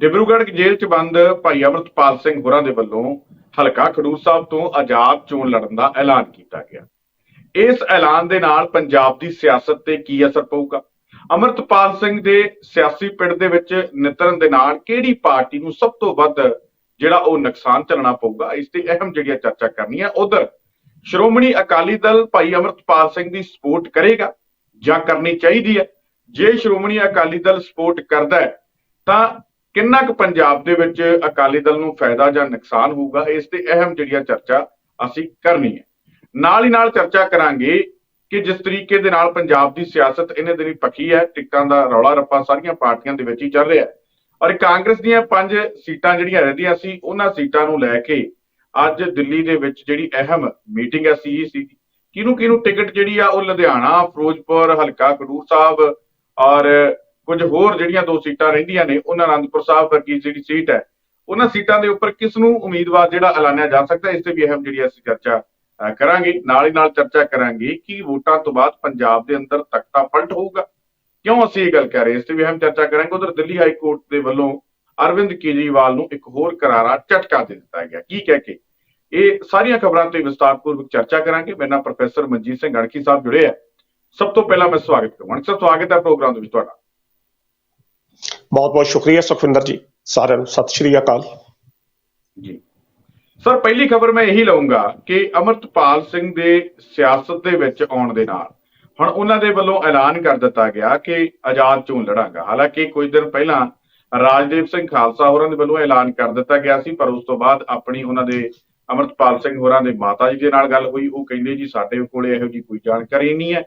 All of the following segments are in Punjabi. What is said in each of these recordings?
ਡਿਬਰੂਗੜ੍ਹ ਜੇਲ੍ਹ 'ਚ ਬੰਦ ਭਾਈ ਅਮਰਤਪਾਲ ਸਿੰਘ ਹੋਰਾਂ ਦੇ ਵੱਲੋਂ ਹਲਕਾ ਖਡੂਰ ਸਾਹਿਬ ਤੋਂ ਆਜ਼ਾਦ ਚੋਣ ਲੜਨ ਦਾ ਐਲਾਨ ਕੀਤਾ ਗਿਆ। ਇਸ ਐਲਾਨ ਦੇ ਨਾਲ ਪੰਜਾਬ ਦੀ ਸਿਆਸਤ ਤੇ ਕੀ ਅਸਰ ਪਊਗਾ? ਅਮਰਤਪਾਲ ਸਿੰਘ ਦੇ ਸਿਆਸੀ ਪਿੰਡ ਦੇ ਵਿੱਚ ਨਿਤਰਨ ਦੇ ਨਾਲ ਕਿਹੜੀ ਪਾਰਟੀ ਨੂੰ ਸਭ ਤੋਂ ਵੱਧ ਜਿਹੜਾ ਉਹ ਨੁਕਸਾਨ ਝੱਲਣਾ ਪਊਗਾ? ਇਸ ਤੇ ਅਹਿਮ ਜਿਹੜੀ ਆ ਚਰਚਾ ਕਰਨੀ ਹੈ ਉਧਰ ਸ਼੍ਰੋਮਣੀ ਅਕਾਲੀ ਦਲ ਭਾਈ ਅਮਰਤਪਾਲ ਸਿੰਘ ਦੀ ਸਪੋਰਟ ਕਰੇਗਾ ਜਾਂ ਕਰਨੀ ਚਾਹੀਦੀ ਹੈ? ਜੇ ਸ਼੍ਰੋਮਣੀ ਅਕਾਲੀ ਦਲ ਸਪੋਰਟ ਕਰਦਾ ਹੈ, ਤਾਂ ਕਿੰਨਾ ਕੁ ਪੰਜਾਬ ਦੇ ਵਿੱਚ ਅਕਾਲੀ ਦਲ ਨੂੰ ਫਾਇਦਾ ਜਾਂ ਨੁਕਸਾਨ ਹੋਊਗਾ, ਇਸ ਤੇ ਅਹਿਮ ਜਿਹੜੀ ਆ ਚਰਚਾ ਅਸੀਂ ਕਰਨੀ ਹੈ। ਨਾਲ ਹੀ ਨਾਲ ਚਰਚਾ ਕਰਾਂਗੇ ਕਿ ਜਿਸ ਤਰੀਕੇ ਦੇ ਨਾਲ ਪੰਜਾਬ ਦੀ ਸਿਆਸਤ ਇਹਨੇ ਦਿਨੀ ਪੱਕੀ ਹੈ, ਟਿਕਟਾਂ ਦਾ ਰੌਲਾ ਰੱਪਾ ਸਾਰੀਆਂ ਪਾਰਟੀਆਂ ਦੇ ਵਿੱਚ ਹੀ ਚੱਲ ਰਿਹਾ ਹੈ। ਔਰ ਕਾਂਗਰਸ ਦੀਆਂ ਪੰਜ ਸੀਟਾਂ ਜਿਹੜੀਆਂ ਰਹਿੰਦੀਆਂ ਸੀ, ਉਹਨਾਂ ਸੀਟਾਂ ਨੂੰ ਲੈ ਕੇ ਅੱਜ ਦਿੱਲੀ ਦੇ ਵਿੱਚ ਜਿਹੜੀ ਅਹਿਮ ਮੀਟਿੰਗ ਹੈ ਸੀਈਸੀ ਦੀ ਕਿਹਨੂੰ ਕਿਹਨੂੰ ਟਿਕਟ ਜਿਹੜੀ ਆ, ਉਹ ਲੁਧਿਆਣਾ, ਫਿਰੋਜ਼ਪੁਰ, ਹਲਕਾ ਖਡੂਰ ਸਾਹਿਬ ਔਰ ਕੁਝ ਹੋਰ ਜਿਹੜੀਆਂ ਦੋ ਸੀਟਾਂ ਰਹਿੰਦੀਆਂ ਨੇ, ਉਹਨਾਂ ਅਨੰਦਪੁਰ ਸਾਹਿਬ ਵਰਗੀ ਜਿਹੜੀ ਸੀਟ ਹੈ, ਉਹਨਾਂ ਸੀਟਾਂ ਦੇ ਉੱਪਰ ਕਿਸ ਨੂੰ ਉਮੀਦਵਾਰ ਜਿਹੜਾ ਐਲਾਨਿਆ ਜਾ ਸਕਦਾ ਇਸ ਤੇ ਵੀ ਅਹਿਮ ਜਿਹੜੀ ਅਸੀਂ ਚਰਚਾ ਕਰਾਂਗੇ। ਨਾਲ ਹੀ ਨਾਲ ਚਰਚਾ ਕਰਾਂਗੇ ਕਿ ਵੋਟਾਂ ਤੋਂ ਬਾਅਦ ਪੰਜਾਬ ਦੇ ਅੰਦਰ ਤਖਤਾ ਪਲਟ ਹੋਊਗਾ। ਕਿਉਂ ਅਸੀਂ ਇਹ ਗੱਲ ਕਰ ਰਹੇ ਇਸ ਤੇ ਵੀ ਅਹਿਮ ਚਰਚਾ ਕਰਾਂਗੇ। ਉਧਰ ਦਿੱਲੀ ਹਾਈ ਕੋਰਟ ਦੇ ਵੱਲੋਂ ਅਰਵਿੰਦ ਕੇਜਰੀਵਾਲ ਨੂੰ ਇੱਕ ਹੋਰ ਕਰਾਰਾ ਝਟਕਾ ਦੇ ਦਿੱਤਾ ਗਿਆ। ਕੀ ਕਹਿ ਕੇ? ਇਹ ਸਾਰੀਆਂ ਖਬਰਾਂ ਤੇ ਵਿਸਤਾਰਪੂਰਵਕ ਚਰਚਾ ਕਰਾਂਗੇ। ਮੇਰੇ ਨਾਲ ਪ੍ਰੋਫੈਸਰ ਮਨਜੀਤ ਸਿੰਘ ਗੜਕੀ ਸਾਹਿਬ ਜੁੜੇ ਆ। ਸਭ ਤੋਂ ਪਹਿਲਾਂ ਮੈਂ ਸਵਾਗਤ ਕਰਾਂਗਾ। ਸਰ, ਸਵਾਗਤ ਹੈ ਪ੍ਰੋਗਰਾਮ ਦੇ ਵਿੱਚ ਤੁਹਾਡਾ। ਬਹੁਤ ਬਹੁਤ ਸ਼ੁਕਰੀਆ ਸੁਖਵਿੰਦਰ ਜੀ ਸਾਰਿਆਂ ਨੂੰ। ਸਤਿ ਸ਼੍ਰੀ ਅਕਾਲ। ਜੀ। ਸਰ, ਪਹਿਲੀ ਖਬਰ ਮੈਂ ਇਹੀ ਲਵਾਂਗਾ ਕਿ ਅਮਰਤਪਾਲ ਸਿੰਘ ਦੇ ਸਿਆਸਤ ਦੇ ਵਿੱਚ ਆਉਣ ਦੇ ਨਾਲ ਹੁਣ ਉਹਨਾਂ ਦੇ ਵੱਲੋਂ ਐਲਾਨ ਕਰ ਦਿੱਤਾ ਗਿਆ ਕਿ ਆਜ਼ਾਦ ਚੋਣ ਲੜਾਂਗਾ। ਹਾਲਾਂਕਿ ਕੁਝ ਦਿਨ ਪਹਿਲਾਂ ਰਾਜਦੀਪ ਸਿੰਘ ਖਾਲਸਾ ਹੋਰਾਂ ਦੇ ਵੱਲੋਂ ਐਲਾਨ ਕਰ ਦਿੱਤਾ ਗਿਆ ਸੀ, ਪਰ ਉਸ ਤੋਂ ਬਾਅਦ ਆਪਣੀ ਉਹਨਾਂ ਦੇ ਅਮਰਤਪਾਲ ਸਿੰਘ ਹੋਰਾਂ ਦੇ ਮਾਤਾ ਜੀ ਦੇ ਨਾਲ ਗੱਲ ਹੋਈ। ਉਹ ਕਹਿੰਦੇ ਜੀ, ਸਾਡੇ ਕੋਲੇ ਇਹੋ ਜੀ ਕੋਈ ਜਾਣਕਾਰੀ ਨਹੀਂ ਹੈ।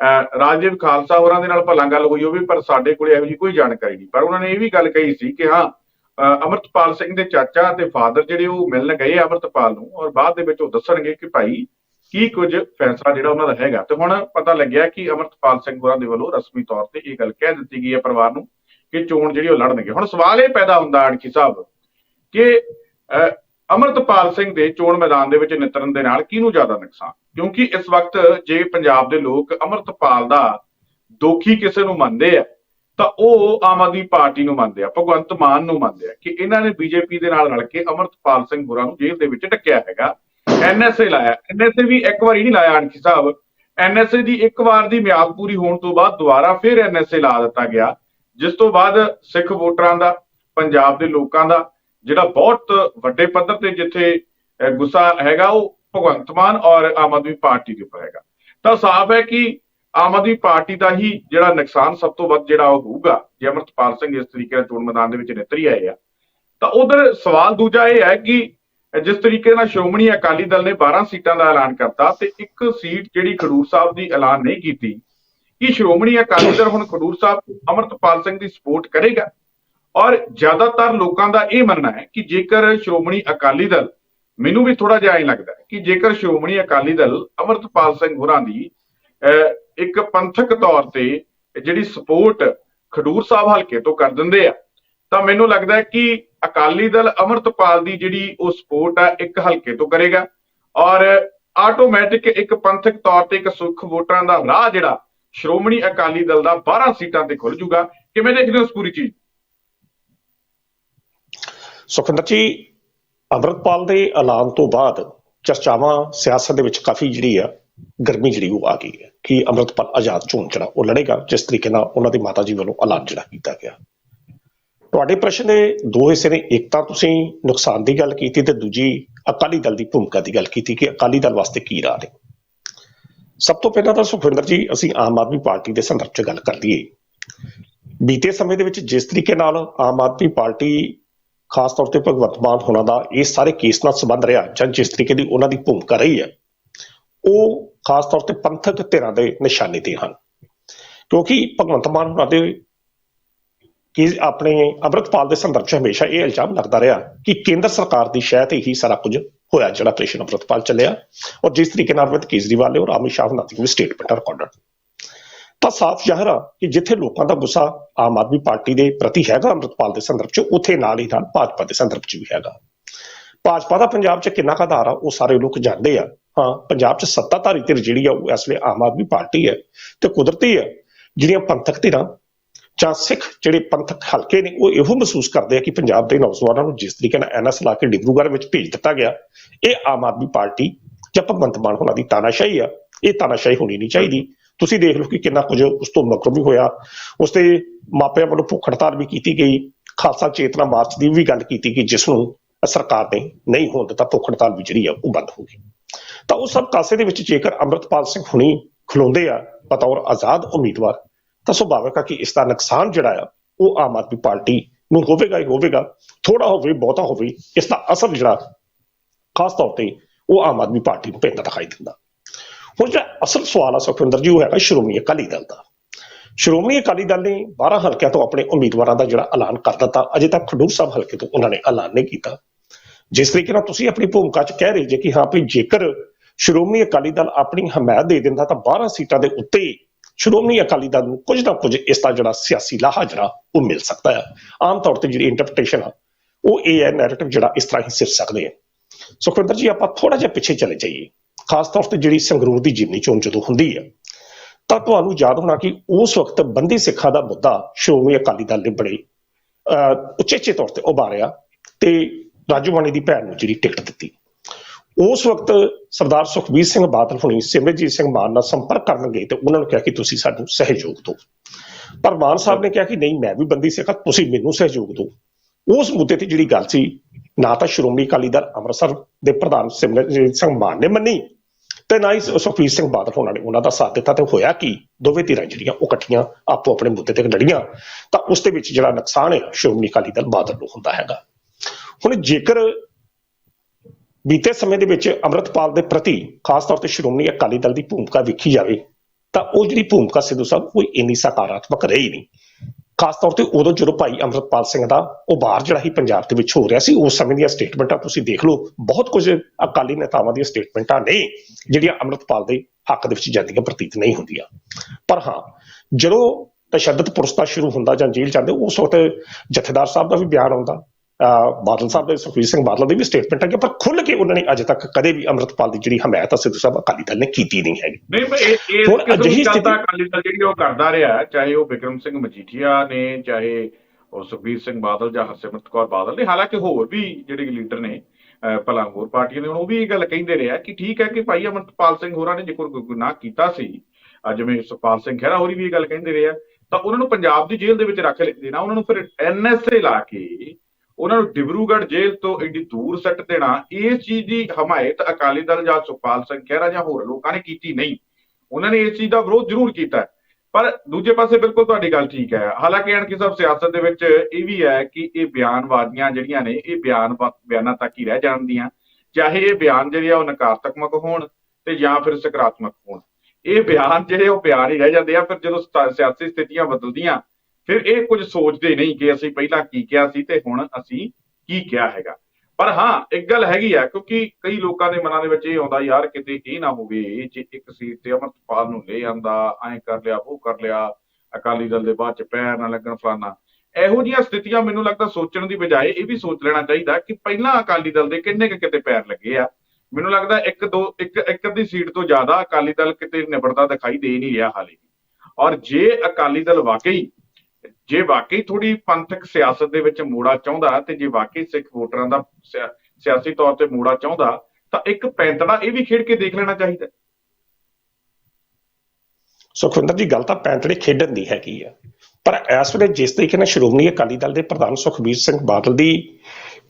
ਅਹ ਰਾਜਦੀਪ ਖਾਲਸਾ ਹੋਰਾਂ ਦੇ ਨਾਲ ਭਲਾਂ ਗੱਲ ਹੋਈ ਹੋਵੇ ਪਰ ਸਾਡੇ ਕੋਲ ਇਹੋ ਜੀ ਕੋਈ ਜਾਣਕਾਰੀ ਨਹੀਂ। ਪਰ ਉਹਨਾਂ ਨੇ ਇਹ ਵੀ ਗੱਲ ਕਹੀ ਸੀ ਕਿ ਹਾਂ ਅਹ ਅਮਰਤਪਾਲ ਸਿੰਘ ਦੇ ਚਾਚਾ ਤੇ ਫਾਦਰ ਜਿਹੜੇ ਉਹ ਮਿਲਣ ਗਏ ਆ ਅਮਰਤਪਾਲ ਨੂੰ ਔਰ ਬਾਅਦ ਦੇ ਵਿੱਚ ਉਹ ਦੱਸਣਗੇ ਕਿ ਭਾਈ ਕੀ ਕੁਝ ਫੈਸਲਾ ਜਿਹੜਾ ਉਹਨਾਂ ਦਾ ਹੈਗਾ। ਤੇ ਹੁਣ ਪਤਾ ਲੱਗਿਆ ਕਿ ਅਮਰਤਪਾਲ ਸਿੰਘ ਹੋਰਾਂ ਦੇ ਵੱਲੋਂ ਰਸਮੀ ਤੌਰ ਤੇ ਇਹ ਗੱਲ ਕਹਿ ਦਿੱਤੀ ਗਈ ਹੈ ਪਰਿਵਾਰ ਨੂੰ ਕਿ ਚੋਣ ਜਿਹੜੀ ਉਹ ਲੜਨਗੇ। ਹੁਣ ਸਵਾਲ ਇਹ ਪੈਦਾ ਹੁੰਦਾ ਅਣਖੀ ਸਾਹਿਬ ਕਿ ਅਹ, ਅਮਰਤਪਾਲ ਸਿੰਘ ਦੇ ਚੋਣ ਮੈਦਾਨ ਦੇ ਵਿੱਚ ਨਿਤਰਨ ਦੇ ਨਾਲ ਕਿਹਨੂੰ ਜ਼ਿਆਦਾ ਨੁਕਸਾਨ? ਕਿਉਂਕਿ ਇਸ ਵਕਤ ਜੇ ਪੰਜਾਬ ਦੇ ਲੋਕ ਅਮਰਤਪਾਲ ਦਾ ਦੋਖੀ ਕਿਸੇ ਨੂੰ ਮੰਨਦੇ ਆ, ਤਾਂ ਉਹ ਆਮ ਆਦਮੀ ਪਾਰਟੀ ਨੂੰ ਮੰਨਦੇ ਆ, ਭਗਵੰਤ ਮਾਨ ਨੂੰ ਮੰਨਦੇ ਆ ਕਿ ਇਹਨਾਂ ਨੇ ਬੀਜੇਪੀ ਦੇ ਨਾਲ ਰਲ ਕੇ ਅਮਰਤਪਾਲ ਸਿੰਘ ਹੋਰਾਂ ਨੂੰ ਜੇਲ੍ਹ ਦੇ ਵਿੱਚ ਟੱਕਿਆ ਹੈਗਾ। ਐਨਐਸਏ ਲਾਇਆ ਐਨਐਸਏ ਵੀ ਇੱਕ ਵਾਰੀ ਨਹੀਂ ਲਾਇਆ ਅਣਖੀ ਸਾਹਿਬ ਐਨਐਸਏ ਦੀ ਇੱਕ ਵਾਰ ਦੀ ਮਿਆਦ ਪੂਰੀ ਹੋਣ ਤੋਂ ਬਾਅਦ ਦੁਬਾਰਾ ਫਿਰ ਐਨਐਸਏ ਲਾ ਦਿੱਤਾ ਗਿਆ, ਜਿਸ ਤੋਂ ਬਾਅਦ ਸਿੱਖ ਵੋਟਰਾਂ ਦਾ, ਪੰਜਾਬ ਦੇ ਲੋਕਾਂ ਦਾ, ਜਿਹੜਾ ਬਹੁਤ ਵੱਡੇ ਪੱਧਰ ਤੇ ਜਿੱਥੇ ਗੁੱਸਾ ਹੈਗਾ, ਉਹ ਭਗਵੰਤ ਮਾਨ ਔਰ ਆਮ ਆਦਮੀ ਪਾਰਟੀ ਦੇ ਉੱਪਰ ਹੈਗਾ। ਤਾਂ ਸਾਫ਼ ਹੈ ਕਿ ਆਮ ਆਦਮੀ ਪਾਰਟੀ ਦਾ ਹੀ ਜਿਹੜਾ ਨੁਕਸਾਨ ਸਭ ਤੋਂ ਵੱਧ ਜਿਹੜਾ ਉਹ ਹੋਊਗਾ, ਜੇ ਅਮਰਤਪਾਲ ਸਿੰਘ ਇਸ ਤਰੀਕੇ ਨਾਲ ਚੋਣ ਮੈਦਾਨ ਦੇ ਵਿੱਚ ਨਿਤਰੀ ਆਏ ਆ, ਤਾਂ ਉਧਰ ਸਵਾਲ ਦੂਜਾ ਇਹ ਹੈ ਕਿ ਜਿਸ ਤਰੀਕੇ ਨਾਲ ਸ਼੍ਰੋਮਣੀ ਅਕਾਲੀ ਦਲ ਨੇ 12 ਸੀਟਾਂ ਦਾ ਐਲਾਨ ਕਰਤਾ ਤੇ ਇੱਕ ਸੀਟ ਜਿਹੜੀ ਖਡੂਰ ਸਾਹਿਬ ਦੀ ਐਲਾਨ ਨਹੀਂ ਕੀਤੀ ਕਿ ਸ਼੍ਰੋਮਣੀ ਅਕਾਲੀ ਦਲ ਹੁਣ ਖਡੂਰ ਸਾਹਿਬ ਤੋਂ ਅਮਰਤਪਾਲ ਸਿੰਘ ਦੀ ਸਪੋਰਟ ਕਰੇਗਾ। ਔਰ ਜ਼ਿਆਦਾਤਰ ਲੋਕਾਂ ਦਾ ਇਹ ਮੰਨਣਾ ਹੈ ਕਿ ਜੇਕਰ ਸ਼੍ਰੋਮਣੀ ਅਕਾਲੀ ਦਲ ਮੈਨੂੰ ਵੀ ਥੋੜਾ ਜਿਹਾ ਐਂ ਲੱਗਦਾ ਕਿ ਜੇਕਰ ਸ਼੍ਰੋਮਣੀ ਅਕਾਲੀ ਦਲ ਅਮਰਤਪਾਲ ਸਿੰਘ ਹੋਰਾਂ ਦੀ ਇੱਕ ਪੰਥਕ ਤੌਰ ਤੇ ਜਿਹੜੀ ਸਪੋਰਟ ਖਡੂਰ ਸਾਹਿਬ ਹਲਕੇ ਤੋਂ ਕਰ ਦਿੰਦੇ ਆ, ਤਾਂ ਮੈਨੂੰ ਲੱਗਦਾ ਕਿ ਅਕਾਲੀ ਦਲ ਅਮਰਤਪਾਲ ਦੀ ਜਿਹੜੀ ਉਹ ਸਪੋਰਟ ਆ ਇੱਕ ਹਲਕੇ ਤੋਂ ਕਰੇਗਾ ਔਰ ਆਟੋਮੈਟਿਕ ਇੱਕ ਪੰਥਕ ਤੌਰ ਤੇ ਇੱਕ ਸੁੱਖ ਵੋਟਰਾਂ ਦਾ ਰਾਹ ਜਿਹੜਾ ਸ਼੍ਰੋਮਣੀ ਅਕਾਲੀ ਦਲ ਦਾ 12 ਸੀਟਾਂ ਤੇ ਖੁੱਲ ਜੂਗਾ। ਕਿਵੇਂ ਦੇਖਦੇ ਹੋ ਇਸ ਪੂਰੀ ਚੀਜ਼? ਸੁਖਵਿੰਦਰ ਜੀ ਅਮਰਤਪਾਲ ਦੇ ਐਲਾਨ ਤੋਂ ਬਾਅਦ ਚਰਚਾਵਾਂ ਸਿਆਸਤ ਦੇ ਵਿੱਚ ਕਾਫੀ ਜਿਹੜੀ ਆ, ਗਰਮੀ ਜਿਹੜੀ ਉਹ ਆ ਗਈ ਹੈ ਕਿ ਅਮਰਤਪਾਲ ਆਜ਼ਾਦ ਚੋਣ ਜਿਹੜਾ ਉਹ ਲੜੇਗਾ, ਜਿਸ ਤਰੀਕੇ ਨਾਲ ਉਹਨਾਂ ਦੇ ਮਾਤਾ ਜੀ ਵੱਲੋਂ ਐਲਾਨ ਜਿਹੜਾ ਕੀਤਾ ਗਿਆ। ਤੁਹਾਡੇ ਪ੍ਰਸ਼ਨ ਦੇ ਦੋ ਹਿੱਸੇ ਨੇ, ਇੱਕ ਤਾਂ ਤੁਸੀਂ ਨੁਕਸਾਨ ਦੀ ਗੱਲ ਕੀਤੀ ਤੇ ਦੂਜੀ ਅਕਾਲੀ ਦਲ ਦੀ ਭੂਮਿਕਾ ਦੀ ਗੱਲ ਕੀਤੀ ਕਿ ਅਕਾਲੀ ਦਲ ਵਾਸਤੇ ਕੀ ਰਾਹ ਨੇ। ਸਭ ਤੋਂ ਪਹਿਲਾਂ ਤਾਂ ਸੁਖਵਿੰਦਰ ਜੀ, ਅਸੀਂ ਆਮ ਆਦਮੀ ਪਾਰਟੀ ਦੇ ਸੰਦਰਭ 'ਚ ਗੱਲ ਕਰ ਲਈਏ। ਬੀਤੇ ਸਮੇਂ ਦੇ ਵਿੱਚ ਜਿਸ ਤਰੀਕੇ ਨਾਲ ਆਮ ਆਦਮੀ ਪਾਰਟੀ ਖਾਸ ਤੌਰ ਤੇ ਭਗਵੰਤ ਮਾਨ ਹੋਣਾ ਦਾ ਇਹ ਸਾਰੇ ਕੇਸ ਨਾਲ ਸੰਬੰਧ ਰਿਹਾ ਜਾਂ ਜਿਸ ਤਰੀਕੇ ਦੀ ਉਹਨਾਂ ਦੀ ਭੂਮਿਕਾ ਰਹੀ ਹੈ, ਉਹ ਖਾਸ ਤੌਰ ਤੇ ਪੰਥਕ ਧਿਰਾਂ ਦੇ ਨਿਸ਼ਾਨੇ ਤੇ ਹਨ। ਕਿਉਂਕਿ ਭਗਵੰਤ ਮਾਨ ਹੋਣਾ ਦੇ ਕਿ ਆਪਣੇ ਅੰਮ੍ਰਿਤਪਾਲ ਦੇ ਸੰਦਰਭ 'ਚ ਹਮੇਸ਼ਾ ਇਹ ਇਲਜ਼ਾਮ ਲੱਗਦਾ ਰਿਹਾ ਕਿ ਕੇਂਦਰ ਸਰਕਾਰ ਦੀ ਸ਼ਹਿ ਤੇ ਹੀ ਸਾਰਾ ਕੁਝ ਹੋਇਆ, ਜਿਹੜਾ ਆਪਰੇਸ਼ਨ ਅੰਮ੍ਰਿਤਪਾਲ ਚੱਲਿਆ ਔਰ ਜਿਸ ਤਰੀਕੇ ਨਾਲ ਅਰਵਿੰਦ ਕੇਜਰੀਵਾਲ ਨੇ ਔਰ ਅਮਿਤ ਸ਼ਾਹ ਹੋਣਾ ਦੀ ਵੀ ਸਟੇਟਮੈਂਟ ਰਿਕਾਰਡਡ ਤਾਂ ਸਾਫ਼ ਜ਼ਾਹਰ ਆ ਕਿ ਜਿੱਥੇ ਲੋਕਾਂ ਦਾ ਗੁੱਸਾ ਆਮ ਆਦਮੀ ਪਾਰਟੀ ਦੇ ਪ੍ਰਤੀ ਹੈਗਾ, ਅੰਮ੍ਰਿਤਪਾਲ ਦੇ ਸੰਦਰਭ 'ਚ, ਉੱਥੇ ਨਾਲ ਹੀ ਨਾਲ ਭਾਜਪਾ ਦੇ ਸੰਦਰਭ 'ਚ ਵੀ ਹੈਗਾ। ਭਾਜਪਾ ਦਾ ਪੰਜਾਬ 'ਚ ਕਿੰਨਾ ਕੁ ਆਧਾਰ ਆ, ਉਹ ਸਾਰੇ ਲੋਕ ਜਾਣਦੇ ਆ। ਹਾਂ, ਪੰਜਾਬ 'ਚ ਸੱਤਾਧਾਰੀ ਧਿਰ ਜਿਹੜੀ ਆ, ਉਹ ਇਸ ਵੇਲੇ ਆਮ ਆਦਮੀ ਪਾਰਟੀ ਹੈ ਤੇ ਕੁਦਰਤੀ ਹੈ ਜਿਹੜੀਆਂ ਪੰਥਕ ਧਿਰਾਂ ਜਾਂ ਸਿੱਖ ਜਿਹੜੇ ਪੰਥਕ ਹਲਕੇ ਨੇ, ਉਹ ਇਹੋ ਮਹਿਸੂਸ ਕਰਦੇ ਆ ਕਿ ਪੰਜਾਬ ਦੇ ਨੌਜਵਾਨਾਂ ਨੂੰ ਜਿਸ ਤਰੀਕੇ ਨਾਲ ਐਨਐਸ ਲਾ ਕੇ ਡਿਬਰੂਗੜ੍ਹ ਵਿੱਚ ਭੇਜ ਦਿੱਤਾ ਗਿਆ, ਇਹ ਆਮ ਆਦਮੀ ਪਾਰਟੀ ਜਾਂ ਭਗਵੰਤ ਮਾਨ ਹੋਣਾ ਦੀ ਤਾਨਾਸ਼ਾਹੀ ਆ। ਇਹ ਤਾਨਾਸ਼ਾਹੀ ਹੋਣੀ ਨਹੀਂ ਚਾਹੀਦੀ। ਤੁਸੀਂ ਦੇਖ ਲਓ ਕਿ ਕਿੰਨਾ ਕੁਝ ਉਸ ਤੋਂ ਮਗਰੋਂ ਵੀ ਹੋਇਆ। ਉਸ ਤੇ ਮਾਪਿਆਂ ਵੱਲੋਂ ਭੁੱਖ ਹੜਤਾਲ ਵੀ ਕੀਤੀ ਗਈ। ਖਾਲਸਾ ਚੇਤਨਾ ਮਾਰਚ ਦੀ ਵੀ ਗੱਲ ਕੀਤੀ ਗਈ ਜਿਸ ਨੂੰ ਸਰਕਾਰ ਨੇ ਨਹੀਂ ਹੋਣ ਦਿੱਤਾ, ਭੁੱਖ ਹੜਤਾਲ ਵੀ ਜਿਹੜੀ ਆ ਉਹ ਬੰਦ ਹੋ ਗਈ। ਤਾਂ ਉਹ ਸਭ ਕਾਸੇ ਦੇ ਵਿੱਚ ਜੇਕਰ ਅੰਮ੍ਰਿਤਪਾਲ ਸਿੰਘ ਹੁਣੀ ਖਲੋਂਦੇ ਆ, ਬਤੌਰ ਆਜ਼ਾਦ ਉਮੀਦਵਾਰ, ਤਾਂ ਸੁਭਾਵਿਕ ਆ ਕਿ ਇਸ ਦਾ ਨੁਕਸਾਨ ਜਿਹੜਾ ਆ, ਉਹ ਆਮ ਆਦਮੀ ਪਾਰਟੀ ਨੂੰ ਹੋਵੇਗਾ ਹੀ ਹੋਵੇਗਾ। ਥੋੜਾ ਹੋਵੇ, ਬਹੁਤਾ ਹੋਵੇ, ਇਸ ਦਾ ਅਸਰ ਜਿਹੜਾ ਖਾਸ ਤੌਰ ਤੇ ਉਹ ਆਮ ਆਦਮੀ ਪਾਰਟੀ ਨੂੰ ਪੈਂਦਾ ਦਿਖਾਈ ਦਿੰਦਾ। ਹੁਣ ਜਿਹੜਾ ਅਸਲ ਸਵਾਲ ਆ ਸੁਖਵਿੰਦਰ ਜੀ, ਉਹ ਹੈਗਾ ਸ਼੍ਰੋਮਣੀ ਅਕਾਲੀ ਦਲ ਦਾ। ਸ਼੍ਰੋਮਣੀ ਅਕਾਲੀ ਦਲ ਨੇ 12 ਹਲਕਿਆਂ ਤੋਂ ਆਪਣੇ ਉਮੀਦਵਾਰਾਂ ਦਾ ਜਿਹੜਾ ਐਲਾਨ ਕਰ ਦਿੱਤਾ। ਅਜੇ ਤੱਕ ਖਡੂਰ ਸਾਹਿਬ ਹਲਕੇ ਤੋਂ ਉਹਨਾਂ ਨੇ ਐਲਾਨ ਨਹੀਂ ਕੀਤਾ। ਜਿਸ ਤਰੀਕੇ ਨਾਲ ਤੁਸੀਂ ਆਪਣੀ ਭੂਮਿਕਾ 'ਚ ਕਹਿ ਰਹੇ ਜੇ ਕਿ ਹਾਂ ਵੀ ਜੇਕਰ ਸ਼੍ਰੋਮਣੀ ਅਕਾਲੀ ਦਲ ਆਪਣੀ ਹਮਾਇਤ ਦੇ ਦਿੰਦਾ ਤਾਂ 12 ਸੀਟਾਂ ਦੇ ਉੱਤੇ ਸ਼੍ਰੋਮਣੀ ਅਕਾਲੀ ਦਲ ਨੂੰ ਕੁਝ ਨਾ ਕੁਝ ਇਸ ਦਾ ਜਿਹੜਾ ਸਿਆਸੀ ਲਾਹਾ ਜਿਹੜਾ ਉਹ ਮਿਲ ਸਕਦਾ ਹੈ। ਆਮ ਤੌਰ ਤੇ ਜਿਹੜੀ ਇੰਟਰਪ੍ਰੀਟੇਸ਼ਨ ਆ, ਉਹ ਇਹ ਹੈ ਨੈਰੇਟਿਵ ਜਿਹੜਾ ਇਸ ਤਰ੍ਹਾਂ ਹੀ ਸਿਰ ਸਕਦੇ ਆ। ਸੁਖਵਿੰਦਰ ਜੀ, ਆਪਾਂ ਥੋੜਾ ਜਿਹਾ ਪਿੱਛੇ ਚਲੇ ਜਾਈਏ। ਖਾਸ ਤੌਰ ਤੇ ਜਿਹੜੀ ਸੰਗਰੂਰ ਦੀ ਜਿਮਨੀ ਚੋਣ ਜਦੋਂ ਹੁੰਦੀ ਹੈ ਤਾਂ ਤੁਹਾਨੂੰ ਯਾਦ ਹੋਣਾ ਕਿ ਉਸ ਵਕਤ ਬੰਦੀ ਸਿੱਖਾਂ ਦਾ ਮੁੱਦਾ ਸ਼੍ਰੋਮਣੀ ਅਕਾਲੀ ਦਲ ਨੇ ਬੜੇ ਉਚੇਚੇ ਤੌਰ ਤੇ ਉਭਾਰਿਆ ਤੇ ਰਾਜੂਵਾਨੀ ਦੀ ਭੈਣ ਨੂੰ ਜਿਹੜੀ ਟਿਕਟ ਦਿੱਤੀ। ਉਸ ਵਕਤ ਸਰਦਾਰ ਸੁਖਬੀਰ ਸਿੰਘ ਬਾਦਲ ਹੁਣੀ ਸਿਮਰਜੀਤ ਸਿੰਘ ਮਾਨ ਨਾਲ ਸੰਪਰਕ ਕਰਨ ਗਏ ਤੇ ਉਹਨਾਂ ਨੂੰ ਕਿਹਾ ਕਿ ਤੁਸੀਂ ਸਾਨੂੰ ਸਹਿਯੋਗ ਦਿਓ। ਪਰ ਮਾਨ ਸਾਹਿਬ ਨੇ ਕਿਹਾ ਕਿ ਨਹੀਂ, ਮੈਂ ਵੀ ਬੰਦੀ ਸਿੱਖ ਤੁਸੀਂ ਮੈਨੂੰ ਸਹਿਯੋਗ ਦਿਓ। ਉਸ ਮੁੱਦੇ ਤੇ ਜਿਹੜੀ ਗੱਲ ਸੀ, ਨਾ ਤਾਂ ਸ਼੍ਰੋਮਣੀ ਅਕਾਲੀ ਦਲ ਅੰਮ੍ਰਿਤਸਰ ਦੇ ਪ੍ਰਧਾਨ ਸਿਮਰਜੀਤ ਸਿੰਘ ਮਾਨ ਨੇ ਮੰਨੀ ਤੇ ਨਾ ਹੀ ਸੁਖਬੀਰ ਸਿੰਘ ਬਾਦਲ ਹੋਣਾ ਨੇ, ਉਹਨਾਂ ਦਾ ਸਾਥ ਦਿੱਤਾ ਤੇ ਹੋਇਆ ਕਿ? ਦੋਵੇਂ ਧਿਰਾਂ ਜਿਹੜੀਆਂ, ਉਹ ਇਕੱਠੀਆਂ ਆਪੋ ਆਪਣੇ ਮੁੱਦੇ ਤੇ ਲੜੀਆਂ, ਤਾਂ ਉਸ ਦੇ ਵਿੱਚ ਜਿਹੜਾ ਨੁਕਸਾਨ ਹੈ, ਸ਼੍ਰੋਮਣੀ ਅਕਾਲੀ ਦਲ ਬਾਦਲ ਨੂੰ ਹੁੰਦਾ ਹੈਗਾ। ਹੁਣ ਜੇਕਰ ਬੀਤੇ ਸਮੇਂ ਦੇ ਵਿੱਚ ਅੰਮ੍ਰਿਤਪਾਲ ਦੇ ਪ੍ਰਤੀ ਖਾਸ ਤੌਰ ਤੇ ਸ਼੍ਰੋਮਣੀ ਅਕਾਲੀ ਦਲ ਦੀ ਭੂਮਿਕਾ ਵੇਖੀ ਜਾਵੇ, ਤਾਂ ਉਹ ਜਿਹੜੀ ਭੂਮਿਕਾ ਸਿੱਧੂ ਸਾਹਿਬ ਕੋਈ ਇੰਨੀ ਸਕਾਰਾਤਮਕ ਰਹੀ ਨਹੀਂ। ਖਾਸ ਤੌਰ ਤੇ ਉਦੋਂ ਜਦੋਂ ਭਾਈ ਅੰਮ੍ਰਿਤਪਾਲ ਸਿੰਘ ਦਾ ਉਭਾਰ ਜਿਹੜਾ ਹੀ ਪੰਜਾਬ ਦੇ ਵਿੱਚ ਹੋ ਰਿਹਾ ਸੀ, ਉਸ ਸਮੇਂ ਦੀਆਂ ਸਟੇਟਮੈਂਟਾਂ ਤੁਸੀਂ ਦੇਖ ਲਓ। ਬਹੁਤ ਕੁਝ ਅਕਾਲੀ ਨੇਤਾਵਾਂ ਦੀਆਂ ਸਟੇਟਮੈਂਟਾਂ ਨੇ, ਜਿਹੜੀਆਂ ਅੰਮ੍ਰਿਤਪਾਲ ਦੇ ਹੱਕ ਦੇ ਵਿੱਚ ਜਾਂਦੀਆਂ, ਪ੍ਰਤੀਤ ਨਹੀਂ ਹੁੰਦੀਆਂ। ਪਰ ਹਾਂ, ਜਦੋਂ ਤਸ਼ੱਦਦ ਪੁਰਸਤਾ ਸ਼ੁਰੂ ਹੁੰਦਾ ਜਾਂ ਜੇਲ੍ਹ ਜਾਂਦੇ, ਉਸ ਵਕਤ ਜਥੇਦਾਰ ਸਾਹਿਬ ਦਾ ਵੀ ਬਿਆਨ ਆਉਂਦਾ। ਬਾਦਲ ਸਾਹਿਬ ਦੇ ਸੁਖਬੀਰ ਸਿੰਘ ਬਾਦਲ ਦੀ ਵੀ ਸਟੇਟਮੈਂਟ ਹੈ ਪਰ ਖੁੱਲ ਕੇ ਉਹਨਾਂ ਨੇ ਅਜੇ ਤੱਕ ਕਦੇ ਵੀ ਅੰਮ੍ਰਿਤਪਾਲ ਦੀ ਜਿਹੜੀ ਹਮਾਇਤ ਆ ਸਿੱਧੂ ਸਾਹਿਬ ਅਕਾਲੀ ਦਲ ਨੇ ਕੀਤੀ ਨਹੀਂ ਹੈਗੀ। ਨਹੀਂ ਪਰ ਇਹ ਇਹ ਹੁਣ ਅਜਿਹੀ ਸਥਿਤੀ- ਅਕਾਲੀ ਦਲ ਜਿਹੜੀ ਉਹ ਕਰਦਾ ਰਿਹਾ ਚਾਹੇ ਉਹ ਵਿਕਰਮ ਸਿੰਘ ਮਜੀਠੀਆ ਨੇ ਚਾਹੇ ਉਹ ਸੁਖਬੀਰ ਸਿੰਘ ਬਾਦਲ ਜਾਂ ਹਰਸਿਮਰਤ ਕੌਰ ਬਾਦਲ ਨੇ ਹਾਲਾਂਕਿ ਹੋਰ ਵੀ ਜਿਹੜੇ ਲੀਡਰ ਨੇ ਭਲਾ ਹੋਰ ਪਾਰਟੀਆਂ ਦੇ ਉਹ ਵੀ ਇਹ ਗੱਲ ਕਹਿੰਦੇ ਰਿਹਾ ਕਿ ਠੀਕ ਹੈ ਕਿ ਭਾਈ ਅਮਰਪਾਲ ਸਿੰਘ ਹੋਰਾਂ ਨੇ ਜੇ ਕੋਈ ਗੁਨਾਹ ਕੀਤਾ ਸੀ ਜਿਵੇਂ ਸੁਖਪਾਲ ਸਿੰਘ ਖਹਿਰਾ ਹੋਰੀ ਵੀ ਇਹ ਗੱਲ ਕਹਿੰਦੇ ਰਹੇ ਤਾਂ ਉਹਨਾਂ ਨੂੰ ਪੰਜਾਬ ਦੀ ਜੇਲ੍ਹ ਦੇ ਵਿੱਚ ਰੱਖ ਦੇਣਾ ਉਹਨਾਂ ਨੂੰ ਫਿਰ ਐਨਐਸਏ ਲਾ ਕੇ ਉਹਨਾਂ ਨੂੰ ਡਿਬਰੂਗੜ੍ਹ ਜੇਲ੍ਹ ਤੋਂ ਏਡੀ ਦੂਰ ਸੱਟ ਦੇਣਾ, ਇਸ ਚੀਜ਼ ਦੀ ਹਮਾਇਤ ਅਕਾਲੀ ਦਲ ਜਾਂ ਸੁਖਪਾਲ ਸਿੰਘ ਖਹਿਰਾ ਜਾਂ ਹੋਰ ਲੋਕਾਂ ਨੇ ਕੀਤੀ ਨਹੀਂ। ਉਹਨਾਂ ਨੇ ਇਸ ਚੀਜ਼ ਦਾ ਵਿਰੋਧ ਜ਼ਰੂਰ ਕੀਤਾ। ਪਰ ਦੂਜੇ ਪਾਸੇ ਬਿਲਕੁਲ ਤੁਹਾਡੀ ਗੱਲ ਠੀਕ ਹੈ। ਹਾਲਾਂਕਿ ਅਣਕੀ ਸਾਹਿਬ, ਸਿਆਸਤ ਦੇ ਵਿੱਚ ਇਹ ਵੀ ਹੈ ਕਿ ਇਹ ਬਿਆਨਬਾਜ਼ੀਆਂ ਜਿਹੜੀਆਂ ਨੇ, ਇਹ ਬਿਆਨ ਬਿਆਨਾਂ ਤੱਕ ਹੀ ਰਹਿ ਜਾਣਦੀਆਂ ਚਾਹੇ ਇਹ ਬਿਆਨ ਜਿਹੜੇ ਆ ਉਹ ਨਕਾਰਾਤਮਕ ਹੋਣ ਤੇ ਜਾਂ ਫਿਰ ਸਕਾਰਾਤਮਕ ਹੋਣ। ਇਹ ਬਿਆਨ ਜਿਹੜੇ ਉਹ ਬਿਆਨ ਹੀ ਰਹਿ ਜਾਂਦੇ ਆ। ਫਿਰ ਜਦੋਂ ਸਤਾ- ਸਿਆਸੀ ਸਥਿਤੀਆਂ ਬਦਲਦੀਆਂ ਫਿਰ ਇਹ ਕੁਝ ਸੋਚਦੇ ਨਹੀਂ ਕਿ ਅਸੀਂ ਪਹਿਲਾਂ ਕੀ ਕਿਹਾ ਸੀ ਤੇ ਹੁਣ ਅਸੀਂ ਕੀ ਕਿਹਾ ਹੈਗਾ। ਪਰ ਹਾਂ, ਇੱਕ ਗੱਲ ਹੈਗੀ ਆ, ਕਿਉਂਕਿ ਕਈ ਲੋਕਾਂ ਦੇ ਮਨਾਂ ਦੇ ਵਿੱਚ ਇਹ ਆਉਂਦਾ, ਯਾਰ ਕਿਤੇ ਇਹ ਨਾ ਹੋਵੇ, ਜੇ ਇੱਕ ਸੀਟ ਤੇ ਅਮਰਪਾਲ ਨੂੰ ਲੈ ਆਂਦਾ, ਐਂ ਕਰ ਲਿਆ, ਉਹ ਕਰ ਲਿਆ, ਅਕਾਲੀ ਦਲ ਦੇ ਬਾਅਦ ਚ ਪੈਰ ਨਾ ਲੱਗਣ ਫਲਾਨਾ। ਇਹੋ ਜਿਹੀਆਂ ਸਥਿਤੀਆਂ ਮੈਨੂੰ ਲੱਗਦਾ ਸੋਚਣ ਦੀ ਬਜਾਏ ਇਹ ਵੀ ਸੋਚ ਲੈਣਾ ਚਾਹੀਦਾ ਕਿ ਪਹਿਲਾਂ ਅਕਾਲੀ ਦਲ ਦੇ ਕਿੰਨੇ ਕੁ ਕਿਤੇ ਪੈਰ ਲੱਗੇ ਆ। ਮੈਨੂੰ ਲੱਗਦਾ ਇੱਕ ਦੋ, ਇੱਕ ਇੱਕ ਅੱਧੀ ਸੀਟ ਤੋਂ ਜ਼ਿਆਦਾ ਅਕਾਲੀ ਦਲ ਕਿਤੇ ਨਿਬੜਦਾ ਦਿਖਾਈ ਦੇ ਨਹੀਂ ਰਿਹਾ ਹਾਲੇ ਔਰ ਜੇ ਅਕਾਲੀ ਦਲ ਵਾਕਈ ਜੇ ਵਾਕਈ ਥੋੜੀ ਪੰਥਕ ਸਿਆਸਤ ਦੇ ਵਿੱਚ ਮੋੜਾ ਚਾਹੁੰਦਾ ਤੇ ਜੇ ਵਾਕਈ ਸਿੱਖ ਵੋਟਰਾਂ ਦਾ ਸਿਆਸੀ ਤੌਰ ਤੇ ਮੋੜਾ ਚਾਹੁੰਦਾ, ਤਾਂ ਇੱਕ ਪੈਂਤੜਾ ਇਹ ਵੀ ਖੇਡ ਕੇ ਦੇਖ ਲੈਣਾ ਚਾਹੀਦਾ। ਸੁਖਵਿੰਦਰ ਜੀ, ਗੱਲ ਤਾਂ ਪੈਂਤੜੇ ਖੇਡਣ ਦੀ ਹੈਗੀ ਆ। ਪਰ ਇਸ ਵੇਲੇ ਜਿਸ ਤਰੀਕੇ ਨਾਲ ਸ਼੍ਰੋਮਣੀ ਅਕਾਲੀ ਦਲ ਦੇ ਪ੍ਰਧਾਨ ਸੁਖਬੀਰ ਸਿੰਘ ਬਾਦਲ ਦੀ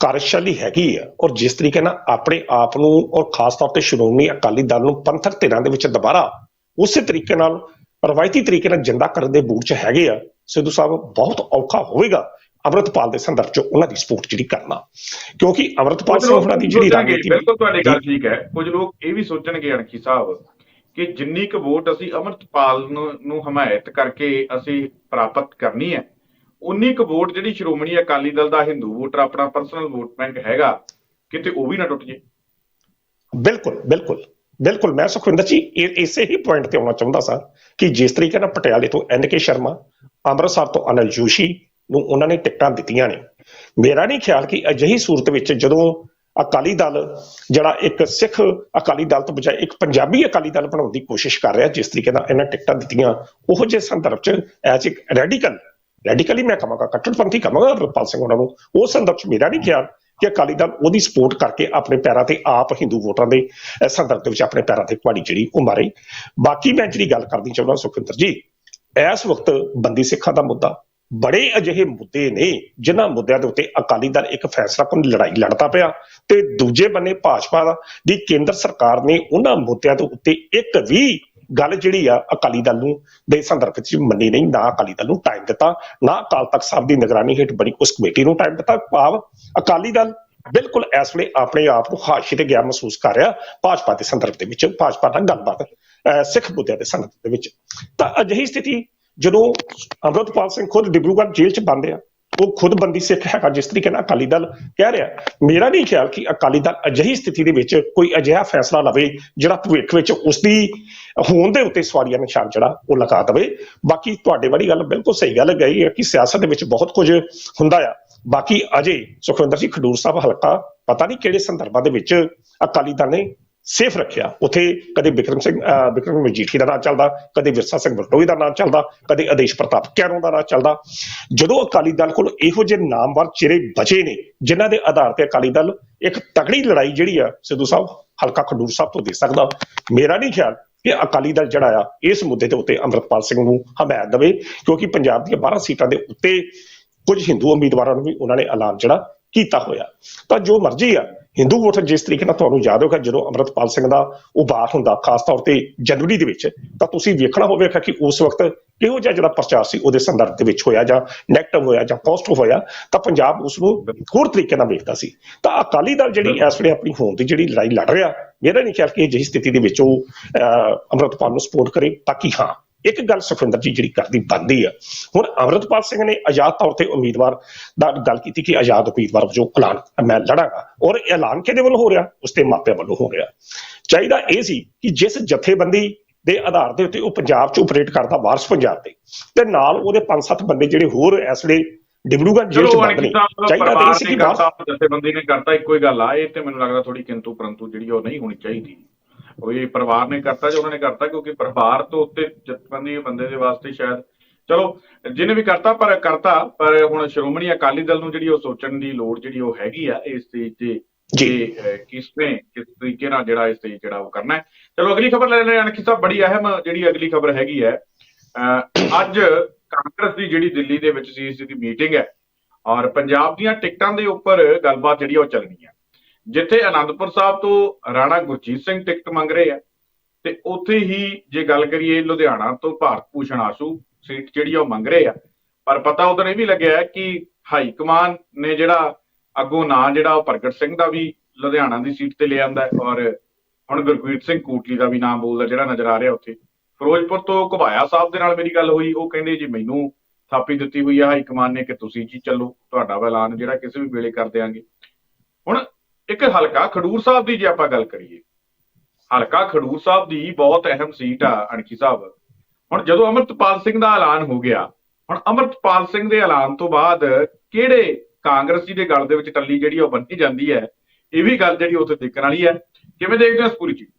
ਕਾਰਜਸ਼ੈਲੀ ਹੈਗੀ ਆ ਔਰ ਜਿਸ ਤਰੀਕੇ ਨਾਲ ਆਪਣੇ ਆਪ ਨੂੰ ਔਰ ਖਾਸ ਤੌਰ ਤੇ ਸ਼੍ਰੋਮਣੀ ਅਕਾਲੀ ਦਲ ਨੂੰ ਪੰਥਕ ਧਿਰਾਂ ਦੇ ਵਿੱਚ ਦੁਬਾਰਾ ਉਸੇ ਤਰੀਕੇ ਨਾਲ ਰਵਾਇਤੀ ਤਰੀਕੇ ਨਾਲ ਜਿੰਦਾ ਕਰਨ ਦੇ ਬੂਟ 'ਚ ਹੈਗੇ ਆ ਸਿੱਧੂ ਸਾਹਿਬ ਬਹੁਤ ਔਖਾ ਹੋਵੇਗਾ ਅੰਮ੍ਰਿਤਪਾਲ ਦੇ ਸੰਦਰਭ 'ਚ ਉਹਨਾਂ ਦੀ ਸਪੋਰਟ ਜਿਹੜੀ ਕਰਨਾ। ਕਿਉਂਕਿ ਅੰਮ੍ਰਿਤਪਾਲ ਸਿੰਘ ਹੋਣਾ ਦੀ ਜਿਹੜੀ ਰਾਜਨੀਤੀ ਬਿਲਕੁਲ ਤੁਹਾਡੀ ਗੱਲ ਠੀਕ ਹੈ। ਕੁਝ ਲੋਕ ਇਹ ਵੀ ਸੋਚਣਗੇ ਅਣਖੀ ਸਾਹਿਬ ਕਿ ਜਿੰਨੀ ਕੁ ਵੋਟ ਅਸੀਂ ਅਮਰਤਪਾਲ ਨੂੰ ਹਮਾਇਤ ਕਰਕੇ ਅਸੀਂ ਪ੍ਰਾਪਤ ਕਰਨੀ ਹੈ ਉਨੀ ਕੁ ਵੋਟ ਜਿਹੜੀ ਸ਼੍ਰੋਮਣੀ ਅਕਾਲੀ ਦਲ ਦਾ ਹਿੰਦੂ ਵੋਟਰ ਆਪਣਾ ਪਰਸਨਲ ਵੋਟ ਬੈਂਕ ਹੈਗਾ ਕਿਤੇ ਉਹ ਵੀ ਨਾ ਟੁੱਟ ਜੇ। ਬਿਲਕੁਲ ਬਿਲਕੁਲ ਬਿਲਕੁਲ। ਮੈਂ ਸੁਖਵਿੰਦਰ ਜੀ ਇਸੇ ਹੀ ਪੁਆਇੰਟ ਤੇ ਆਉਣਾ ਚਾਹੁੰਦਾ ਸਾਂ ਕਿ ਜਿਸ ਤਰੀਕੇ ਨਾਲ ਪਟਿਆਲੇ ਤੋਂ ਐਨ ਕੇ ਸ਼ਰਮਾ ਅੰਮ੍ਰਿਤਸਰ ਤੋਂ ਅਨਲ ਜੋਸ਼ੀ ਨੂੰ ਉਹਨਾਂ ਨੇ ਟਿਕਟਾਂ ਦਿੱਤੀਆਂ ਨੇ। ਮੇਰਾ ਨਹੀਂ ਖਿਆਲ ਕਿ ਅਜਿਹੀ ਸੂਰਤ ਵਿੱਚ ਜਦੋਂ ਅਕਾਲੀ ਦਲ ਜਿਹੜਾ ਇੱਕ ਸਿੱਖ ਅਕਾਲੀ ਦਲ ਤੋਂ ਬਜਾਏ ਇੱਕ ਪੰਜਾਬੀ ਅਕਾਲੀ ਦਲ ਬਣਾਉਣ ਦੀ ਕੋਸ਼ਿਸ਼ ਕਰ ਰਿਹਾ ਜਿਸ ਤਰੀਕੇ ਨਾਲ ਇਹਨਾਂ ਟਿਕਟਾਂ ਦਿੱਤੀਆਂ ਉਹ ਜਿਹੇ ਸੰਦਰਭ 'ਚ ਐਜ ਇੱਕ ਰੈਡੀਕਲ ਰੈਡੀਕਲੀ ਮੈਂ ਕਹਾਂਗਾ ਕੱਟੜਪੰਥੀ ਕਹਾਂਗਾ ਅਮਰਪਾਲ ਸਿੰਘ ਉਹਨਾਂ ਨੂੰ ਉਸ ਸੰਦਰਭ 'ਚ ਮੇਰਾ ਨਹੀਂ ਖਿਆਲ ਕਿ ਅਕਾਲੀ ਦਲ ਉਹਦੀ ਸਪੋਰਟ ਕਰਕੇ ਆਪਣੇ ਪੈਰਾਂ ਤੇ ਆਪ ਹਿੰਦੂ ਵੋਟਰਾਂ ਦੇ ਅਹ, ਸੰਦਰਭ ਦੇ ਵਿੱਚ ਆਪਣੇ ਪੈਰਾਂ ਤੇ ਕੁਹਾੜੀ ਜਿਹੜੀ ਉਹ ਮਾਰੇ। ਬਾਕੀ ਮੈਂ ਜਿਹੜੀ ਗੱਲ ਕਰਨੀ ਚਾਹੁੰਦਾ ਸੁਖਿੰਦਰ ਜੀ ਇਸ ਵਕਤ ਬੰਦੀ ਸਿੱਖਾਂ ਦਾ ਮੁੱਦਾ ਬੜੇ ਅਜਿਹੇ ਮੁੱਦੇ ਨੇ, ਜਿਨ੍ਹਾਂ ਮੁੱਦਿਆਂ ਦੇ ਉੱਤੇ ਅਕਾਲੀ ਦਲ ਇੱਕ ਫੈਸਲਾ ਕਰਨ ਲੜਾਈ ਲੜਦਾ ਪਿਆ ਤੇ ਦੂਜੇ ਬੰਨੇ ਭਾਜਪਾ ਦਾ ਦੀ ਕੇਂਦਰ ਸਰਕਾਰ ਨੇ ਉਹਨਾਂ ਮੁੱਦਿਆਂ ਦੇ ਉੱਤੇ ਇੱਕ ਵੀ ਗੱਲ ਜਿਹੜੀ ਆ ਅਕਾਲੀ ਦਲ ਨੂੰ ਦੇ ਸੰਦਰਭ ਵਿੱਚ ਮੰਨੀ ਨਹੀਂ, ਨਾ ਅਕਾਲੀ ਦਲ ਨੂੰ ਟਾਈਮ ਦਿੱਤਾ, ਨਾ ਅਕਾਲ ਤਖਤ ਸਾਹਿਬ ਦੀ ਨਿਗਰਾਨੀ ਹੇਠ ਬਣੀ ਉਸ ਕਮੇਟੀ ਨੂੰ ਟਾਈਮ ਦਿੱਤਾ। ਭਾਵ ਅਕਾਲੀ ਦਲ ਬਿਲਕੁਲ ਇਸ ਵੇਲੇ ਆਪਣੇ ਆਪ ਨੂੰ ਹਾਸ਼ੀ ਤੇ ਗਿਆ ਮਹਿਸੂਸ ਕਰ ਰਿਹਾ ਭਾਜਪਾ ਦੇ ਸੰਦਰਭ ਦੇ ਵਿੱਚ, ਭਾਜਪਾ ਨਾਲ ਗੱਲਬਾਤ ਸਿੱਖ ਮੁੱਦਿਆਂ ਦੇ ਸੰਗਤ ਦੇ ਵਿੱਚ। ਤਾਂ ਅਜਿਹੀ ਸਥਿਤੀ ਜਦੋਂ ਅਮਰਤਪਾਲ ਸਿੰਘ ਖੁਦ ਡਿਬਰੂਗੜ੍ਹ ਜੇਲ੍ਹ 'ਚ ਬੰਦ ਆ, ਉਹ ਖੁਦ ਬੰਦੀ ਸਿੱਖ ਹੈਗਾ, ਜਿਸ ਤਰੀਕੇ ਨਾਲ ਅਕਾਲੀ ਦਲ ਕਹਿ ਰਿਹਾ। ਮੇਰਾ ਨਹੀਂ ਖਿਆਲ ਕਿ ਅਕਾਲੀ ਦਲ ਅਜਿਹੀ ਸਥਿਤੀ ਦੇ ਵਿੱਚ ਕੋਈ ਅਜਿਹਾ ਫੈਸਲਾ ਲਵੇ, ਜਿਹੜਾ ਭਵਿੱਖ ਵਿੱਚ ਉਸ ਦੀ ਹੋਣ ਦੇ ਉੱਤੇ ਸਵਾਰੀਆਂ ਨਿਸ਼ਾਨ ਜਿਹੜਾ ਉਹ ਲਗਾ ਦਵੇ। ਬਾਕੀ ਤੁਹਾਡੇ ਵਾਲੀ ਗੱਲ ਬਿਲਕੁਲ ਸਹੀ ਗੱਲ ਗਈ ਹੈ ਕਿ ਸਿਆਸਤ ਦੇ ਵਿੱਚ ਬਹੁਤ ਕੁਝ ਹੁੰਦਾ ਆ। ਬਾਕੀ ਅਜੇ ਸੁਖਵਿੰਦਰ ਸਿੰਘ ਖਡੂਰ ਸਾਹਿਬ ਹਲਕਾ, ਪਤਾ ਨਹੀਂ ਕਿਹੜੇ ਸੰਦਰਭਾਂ ਦੇ ਵਿੱਚ ਅਕਾਲੀ ਦਲ ਨੇ ਸੇਫ ਰੱਖਿਆ। ਉਥੇ ਕਦੇ ਵਿਕਰਮ ਸਿੰਘ, ਅਹ ਵਿਕਰਮ ਮਜੀਠੀ ਦਾ ਨਾਂ ਚੱਲਦਾ, ਕਦੇ ਵਿਰਸਾ ਸਿੰਘ ਬਲਟੋਈ ਦਾ ਨਾਂ ਚੱਲਦਾ, ਕਦੇ ਆਦੇਸ਼ ਪ੍ਰਤਾਪ ਕੈਰੋਂ ਦਾ ਨਾਂ ਚੱਲਦਾ। ਜਦੋਂ ਅਕਾਲੀ ਦਲ ਕੋਲ ਇਹੋ ਜਿਹੇ ਨਾਮਵਰ ਚਿਹਰੇ ਬਚੇ ਨੇ, ਜਿਨ੍ਹਾਂ ਦੇ ਆਧਾਰ ਤੇ ਅਕਾਲੀ ਦਲ ਇੱਕ ਤਗੜੀ ਲੜਾਈ ਜਿਹੜੀ ਆ, ਸਿੱਧੂ ਸਾਹਿਬ, ਹਲਕਾ ਖਡੂਰ ਸਾਹਿਬ ਤੋਂ ਦੇ ਸਕਦਾ। ਮੇਰਾ ਨਹੀਂ ਖਿਆਲ ਕਿ ਅਕਾਲੀ ਦਲ ਜਿਹੜਾ ਆ, ਇਸ ਮੁੱਦੇ ਦੇ ਉੱਤੇ ਅੰਮ੍ਰਿਤਪਾਲ ਸਿੰਘ ਨੂੰ ਹਮਾਇਤ ਦੇਵੇ, ਕਿਉਂਕਿ ਪੰਜਾਬ ਦੀਆਂ 12 ਸੀਟਾਂ ਦੇ ਉੱਤੇ ਕੁਝ ਹਿੰਦੂ ਉਮੀਦਵਾਰਾਂ ਨੂੰ ਵੀ ਉਹਨਾਂ ਨੇ ਐਲਾਨ ਜਿਹੜਾ ਕੀਤਾ ਹੋਇਆ। ਤਾਂ ਜੋ ਮਰਜ਼ੀ ਆ ਹਿੰਦੂ ਵੋਟਰ ਜਿਸ ਤਰੀਕੇ ਨਾਲ ਤੁਹਾਨੂੰ ਯਾਦ ਹੋਗਾ ਜਦੋਂ ਅੰਮ੍ਰਿਤਪਾਲ ਸਿੰਘ ਦਾ ਉਬਾਰ ਹੁੰਦਾ ਖਾਸ ਤੌਰ ਤੇ ਜਨਵਰੀ ਦੇ ਵਿੱਚ ਤਾਂ ਤੁਸੀਂ ਵੇਖਣਾ ਹੋਵੇਗਾ ਕਿ ਉਸ ਵਕਤ ਕਿਹੋ ਜਿਹਾ ਜਿਹੜਾ ਪ੍ਰਚਾਰ ਸੀ ਉਹਦੇ ਸੰਦਰਭ ਦੇ ਵਿੱਚ ਹੋਇਆ ਜਾਂ ਨੈਗੇਟਿਵ ਹੋਇਆ ਜਾਂ ਪੋਜ਼ਿਟਿਵ ਹੋਇਆ ਤਾਂ ਪੰਜਾਬ ਉਸ ਨੂੰ ਹੋਰ ਤਰੀਕੇ ਨਾਲ ਵੇਖਦਾ ਸੀ। ਤਾਂ ਅਕਾਲੀ ਦਲ ਜਿਹੜੀ ਇਸ ਵੇਲੇ ਆਪਣੀ ਹੋਂਦ ਦੀ ਜਿਹੜੀ ਲੜਾਈ ਲੜ ਰਿਹਾ ਮੇਰਾ ਨਹੀਂ ਖਿਆਲ ਕਿ ਅਜਿਹੀ ਸਥਿਤੀ ਦੇ ਵਿੱਚ ਉਹ ਅੰਮ੍ਰਿਤਪਾਲ ਨੂੰ ਸਪੋਰਟ ਕਰੇ ਬਾਕੀ ਹਾਂ ਇੱਕ ਗੱਲ ਸੁਖਵਿੰਦਰ ਜੀ ਜਿਹੜੀ ਕਰਦੀ ਬੰਦੀ ਆ ਹੁਣ ਅੰਮ੍ਰਿਤਪਾਲ ਸਿੰਘ ਨੇ ਆਜ਼ਾਦ ਤੌਰ ਤੇ ਉਮੀਦਵਾਰ ਦਾ ਗੱਲ ਕੀਤੀ ਕਿ ਆਜ਼ਾਦ ਉਮੀਦਵਾਰ ਵਜੋਂ ਐਲਾਨ ਮੈਂ ਲੜਾਂਗਾ ਔਰ ਐਲਾਨ ਕਿਹਦੇ ਵੱਲੋਂ ਹੋ ਰਿਹਾ? ਉਸ ਮਾਪਿਆਂ ਵੱਲੋਂ ਹੋ ਰਿਹਾ। ਚਾਹੀਦਾ ਇਹ ਸੀ ਕਿ ਜਿਸ ਜਥੇਬੰਦੀ ਦੇ ਆਧਾਰ ਦੇ ਉੱਤੇ ਉਹ ਪੰਜਾਬ 'ਚ ਆਪਰੇਟ ਕਰਦਾ ਵਾਰਸ ਪੰਜਾਬ ਦੇ ਤੇ ਨਾਲ ਉਹਦੇ ਪੰਜ ਸੱਤ ਬੰਦੇ ਜਿਹੜੇ ਹੋਰ ਇਸ ਵੇਲੇ ਡਿਬਰੂਗੜ੍ਹ ਜੇਲ੍ਹ 'ਚ ਬੰਦ ਨੇ ਚਾਹੀਦਾ ਤਾਂ ਇਹ ਸੀ ਕਿ ਜਥੇਬੰਦੀ ਨੇ ਕਰਤਾ ਇੱਕੋ ਹੀ ਗੱਲ ਆ ਇਹ ਤੇ ਮੈਨੂੰ ਲੱਗਦਾ ਥੋੜੀ ਕਿੰਤੂ ਪਰੰਤੂ ਜਿਹੜੀ ਉਹ ਨਹੀਂ ਹੋਣੀ ਚਾਹੀਦੀ। ਉਹ ਇਹ ਪਰਿਵਾਰ ਨੇ ਕਰਤਾ ਜੋ ਉਹਨਾਂ ਨੇ ਕਰਤਾ ਕਿਉਂਕਿ ਪਰਿਵਾਰ ਤੋਂ ਉੱਤੇ ਜਥੇਬੰਦੀ ਬੰਦੇ ਦੇ ਵਾਸਤੇ ਸ਼ਾਇਦ। ਚਲੋ ਜਿਹਨੇ ਵੀ ਕਰਤਾ ਪਰ ਕਰਤਾ ਪਰ ਹੁਣ ਸ਼੍ਰੋਮਣੀ ਅਕਾਲੀ ਦਲ ਨੂੰ ਜਿਹੜੀ ਉਹ ਸੋਚਣ ਦੀ ਲੋੜ ਜਿਹੜੀ ਉਹ ਹੈਗੀ ਆ ਇਸ ਸਟੇਜ ਤੇ ਜੀ। ਕਿਸ ਨੇ ਕਿਸ ਤਰੀਕੇ ਨਾਲ ਜਿਹੜਾ ਇਸ ਸਟੇਜ ਜਿਹੜਾ ਉਹ ਕਰਨਾ ਹੈ। ਚਲੋ ਅਗਲੀ ਖਬਰ ਲੈ ਲੈਣੇ ਅਣਖੀ ਸਾਹਿਬ ਬੜੀ ਅਹਿਮ ਜਿਹੜੀ ਅਗਲੀ ਖਬਰ ਹੈਗੀ ਹੈ। ਅੱਜ ਕਾਂਗਰਸ ਦੀ ਜਿਹੜੀ ਦਿੱਲੀ ਦੇ ਵਿੱਚ ਸੀ ਇਸ ਦੀ ਮੀਟਿੰਗ ਹੈ ਔਰ ਪੰਜਾਬ ਦੀਆਂ ਟਿਕਟਾਂ ਦੇ ਉੱਪਰ ਗੱਲਬਾਤ ਜਿਹੜੀ ਉਹ ਚੱਲਣੀ ਹੈ। ਜਿੱਥੇ ਆਨੰਦਪੁਰ ਸਾਹਿਬ ਤੋਂ ਰਾਣਾ ਗੁਰਜੀਤ ਸਿੰਘ ਟਿਕਟ ਮੰਗ ਰਹੇ ਆ, ਤੇ ਉੱਥੇ ਹੀ ਜੇ ਗੱਲ ਕਰੀਏ ਲੁਧਿਆਣਾ ਤੋਂ ਭਾਰਤ ਭੂਸ਼ਣ ਆਸ਼ੂ ਸੀਟ ਜਿਹੜੀ ਆ ਉਹ ਮੰਗ ਰਹੇ ਆ। ਪਰ ਪਤਾ ਉਦੋਂ ਇਹ ਵੀ ਲੱਗਿਆ ਕਿ ਹਾਈ ਕਮਾਨ ਨੇ ਜਿਹੜਾ ਅੱਗੋਂ ਨਾਂ ਜਿਹੜਾ ਉਹ ਪ੍ਰਗਟ ਸਿੰਘ ਦਾ ਵੀ ਲੁਧਿਆਣਾ ਦੀ ਸੀਟ ਤੇ ਲੈ ਆਂਦਾ ਔਰ ਹੁਣ ਗੁਰਪ੍ਰੀਤ ਸਿੰਘ ਕੋਟਲੀ ਦਾ ਵੀ ਨਾਮ ਬੋਲਦਾ ਜਿਹੜਾ ਨਜ਼ਰ ਆ ਰਿਹਾ ਉੱਥੇ। ਫਿਰੋਜ਼ਪੁਰ ਤੋਂ ਘੁਬਾਇਆ ਸਾਹਿਬ ਦੇ ਨਾਲ ਮੇਰੀ ਗੱਲ ਹੋਈ, ਉਹ ਕਹਿੰਦੇ ਜੀ ਮੈਨੂੰ ਥਾਪੀ ਦਿੱਤੀ ਹੋਈ ਆ ਹਾਈ ਕਮਾਨ ਨੇ ਕਿ ਤੁਸੀਂ ਜੀ ਚੱਲੋ, ਤੁਹਾਡਾ ਐਲਾਨ ਜਿਹੜਾ ਕਿਸੇ ਵੀ ਵੇਲੇ ਕਰ ਦਿਆਂਗੇ। ਹੁਣ ਇੱਕ ਹਲਕਾ ਖਡੂਰ ਸਾਹਿਬ ਦੀ ਜੇ ਆਪਾਂ ਗੱਲ ਕਰੀਏ। ਹਲਕਾ ਖਡੂਰ ਸਾਹਿਬ ਦੀ ਬਹੁਤ ਅਹਿਮ ਸੀਟ ਆ ਅਣਖੀ ਸਾਹਿਬ। ਹੁਣ ਜਦੋਂ ਅਮਰਤਪਾਲ ਸਿੰਘ ਦਾ ਐਲਾਨ ਹੋ ਗਿਆ, ਹੁਣ ਅਮਰਤਪਾਲ ਸਿੰਘ ਦੇ ਐਲਾਨ ਤੋਂ ਬਾਅਦ ਕਿਹੜੇ ਕਾਂਗਰਸੀ ਦੇ ਗਲ ਦੇ ਵਿੱਚ ਟੱਲੀ ਜਿਹੜੀ ਉਹ ਬੰਨੀ ਜਾਂਦੀ ਹੈ, ਇਹ ਵੀ ਗੱਲ ਜਿਹੜੀ ਉੱਥੇ ਦੇਖਣ ਵਾਲੀ ਹੈ। ਕਿਵੇਂ ਦੇਖਦੇ ਹੋ ਇਸ ਪੂਰੀ ਚੀਜ਼?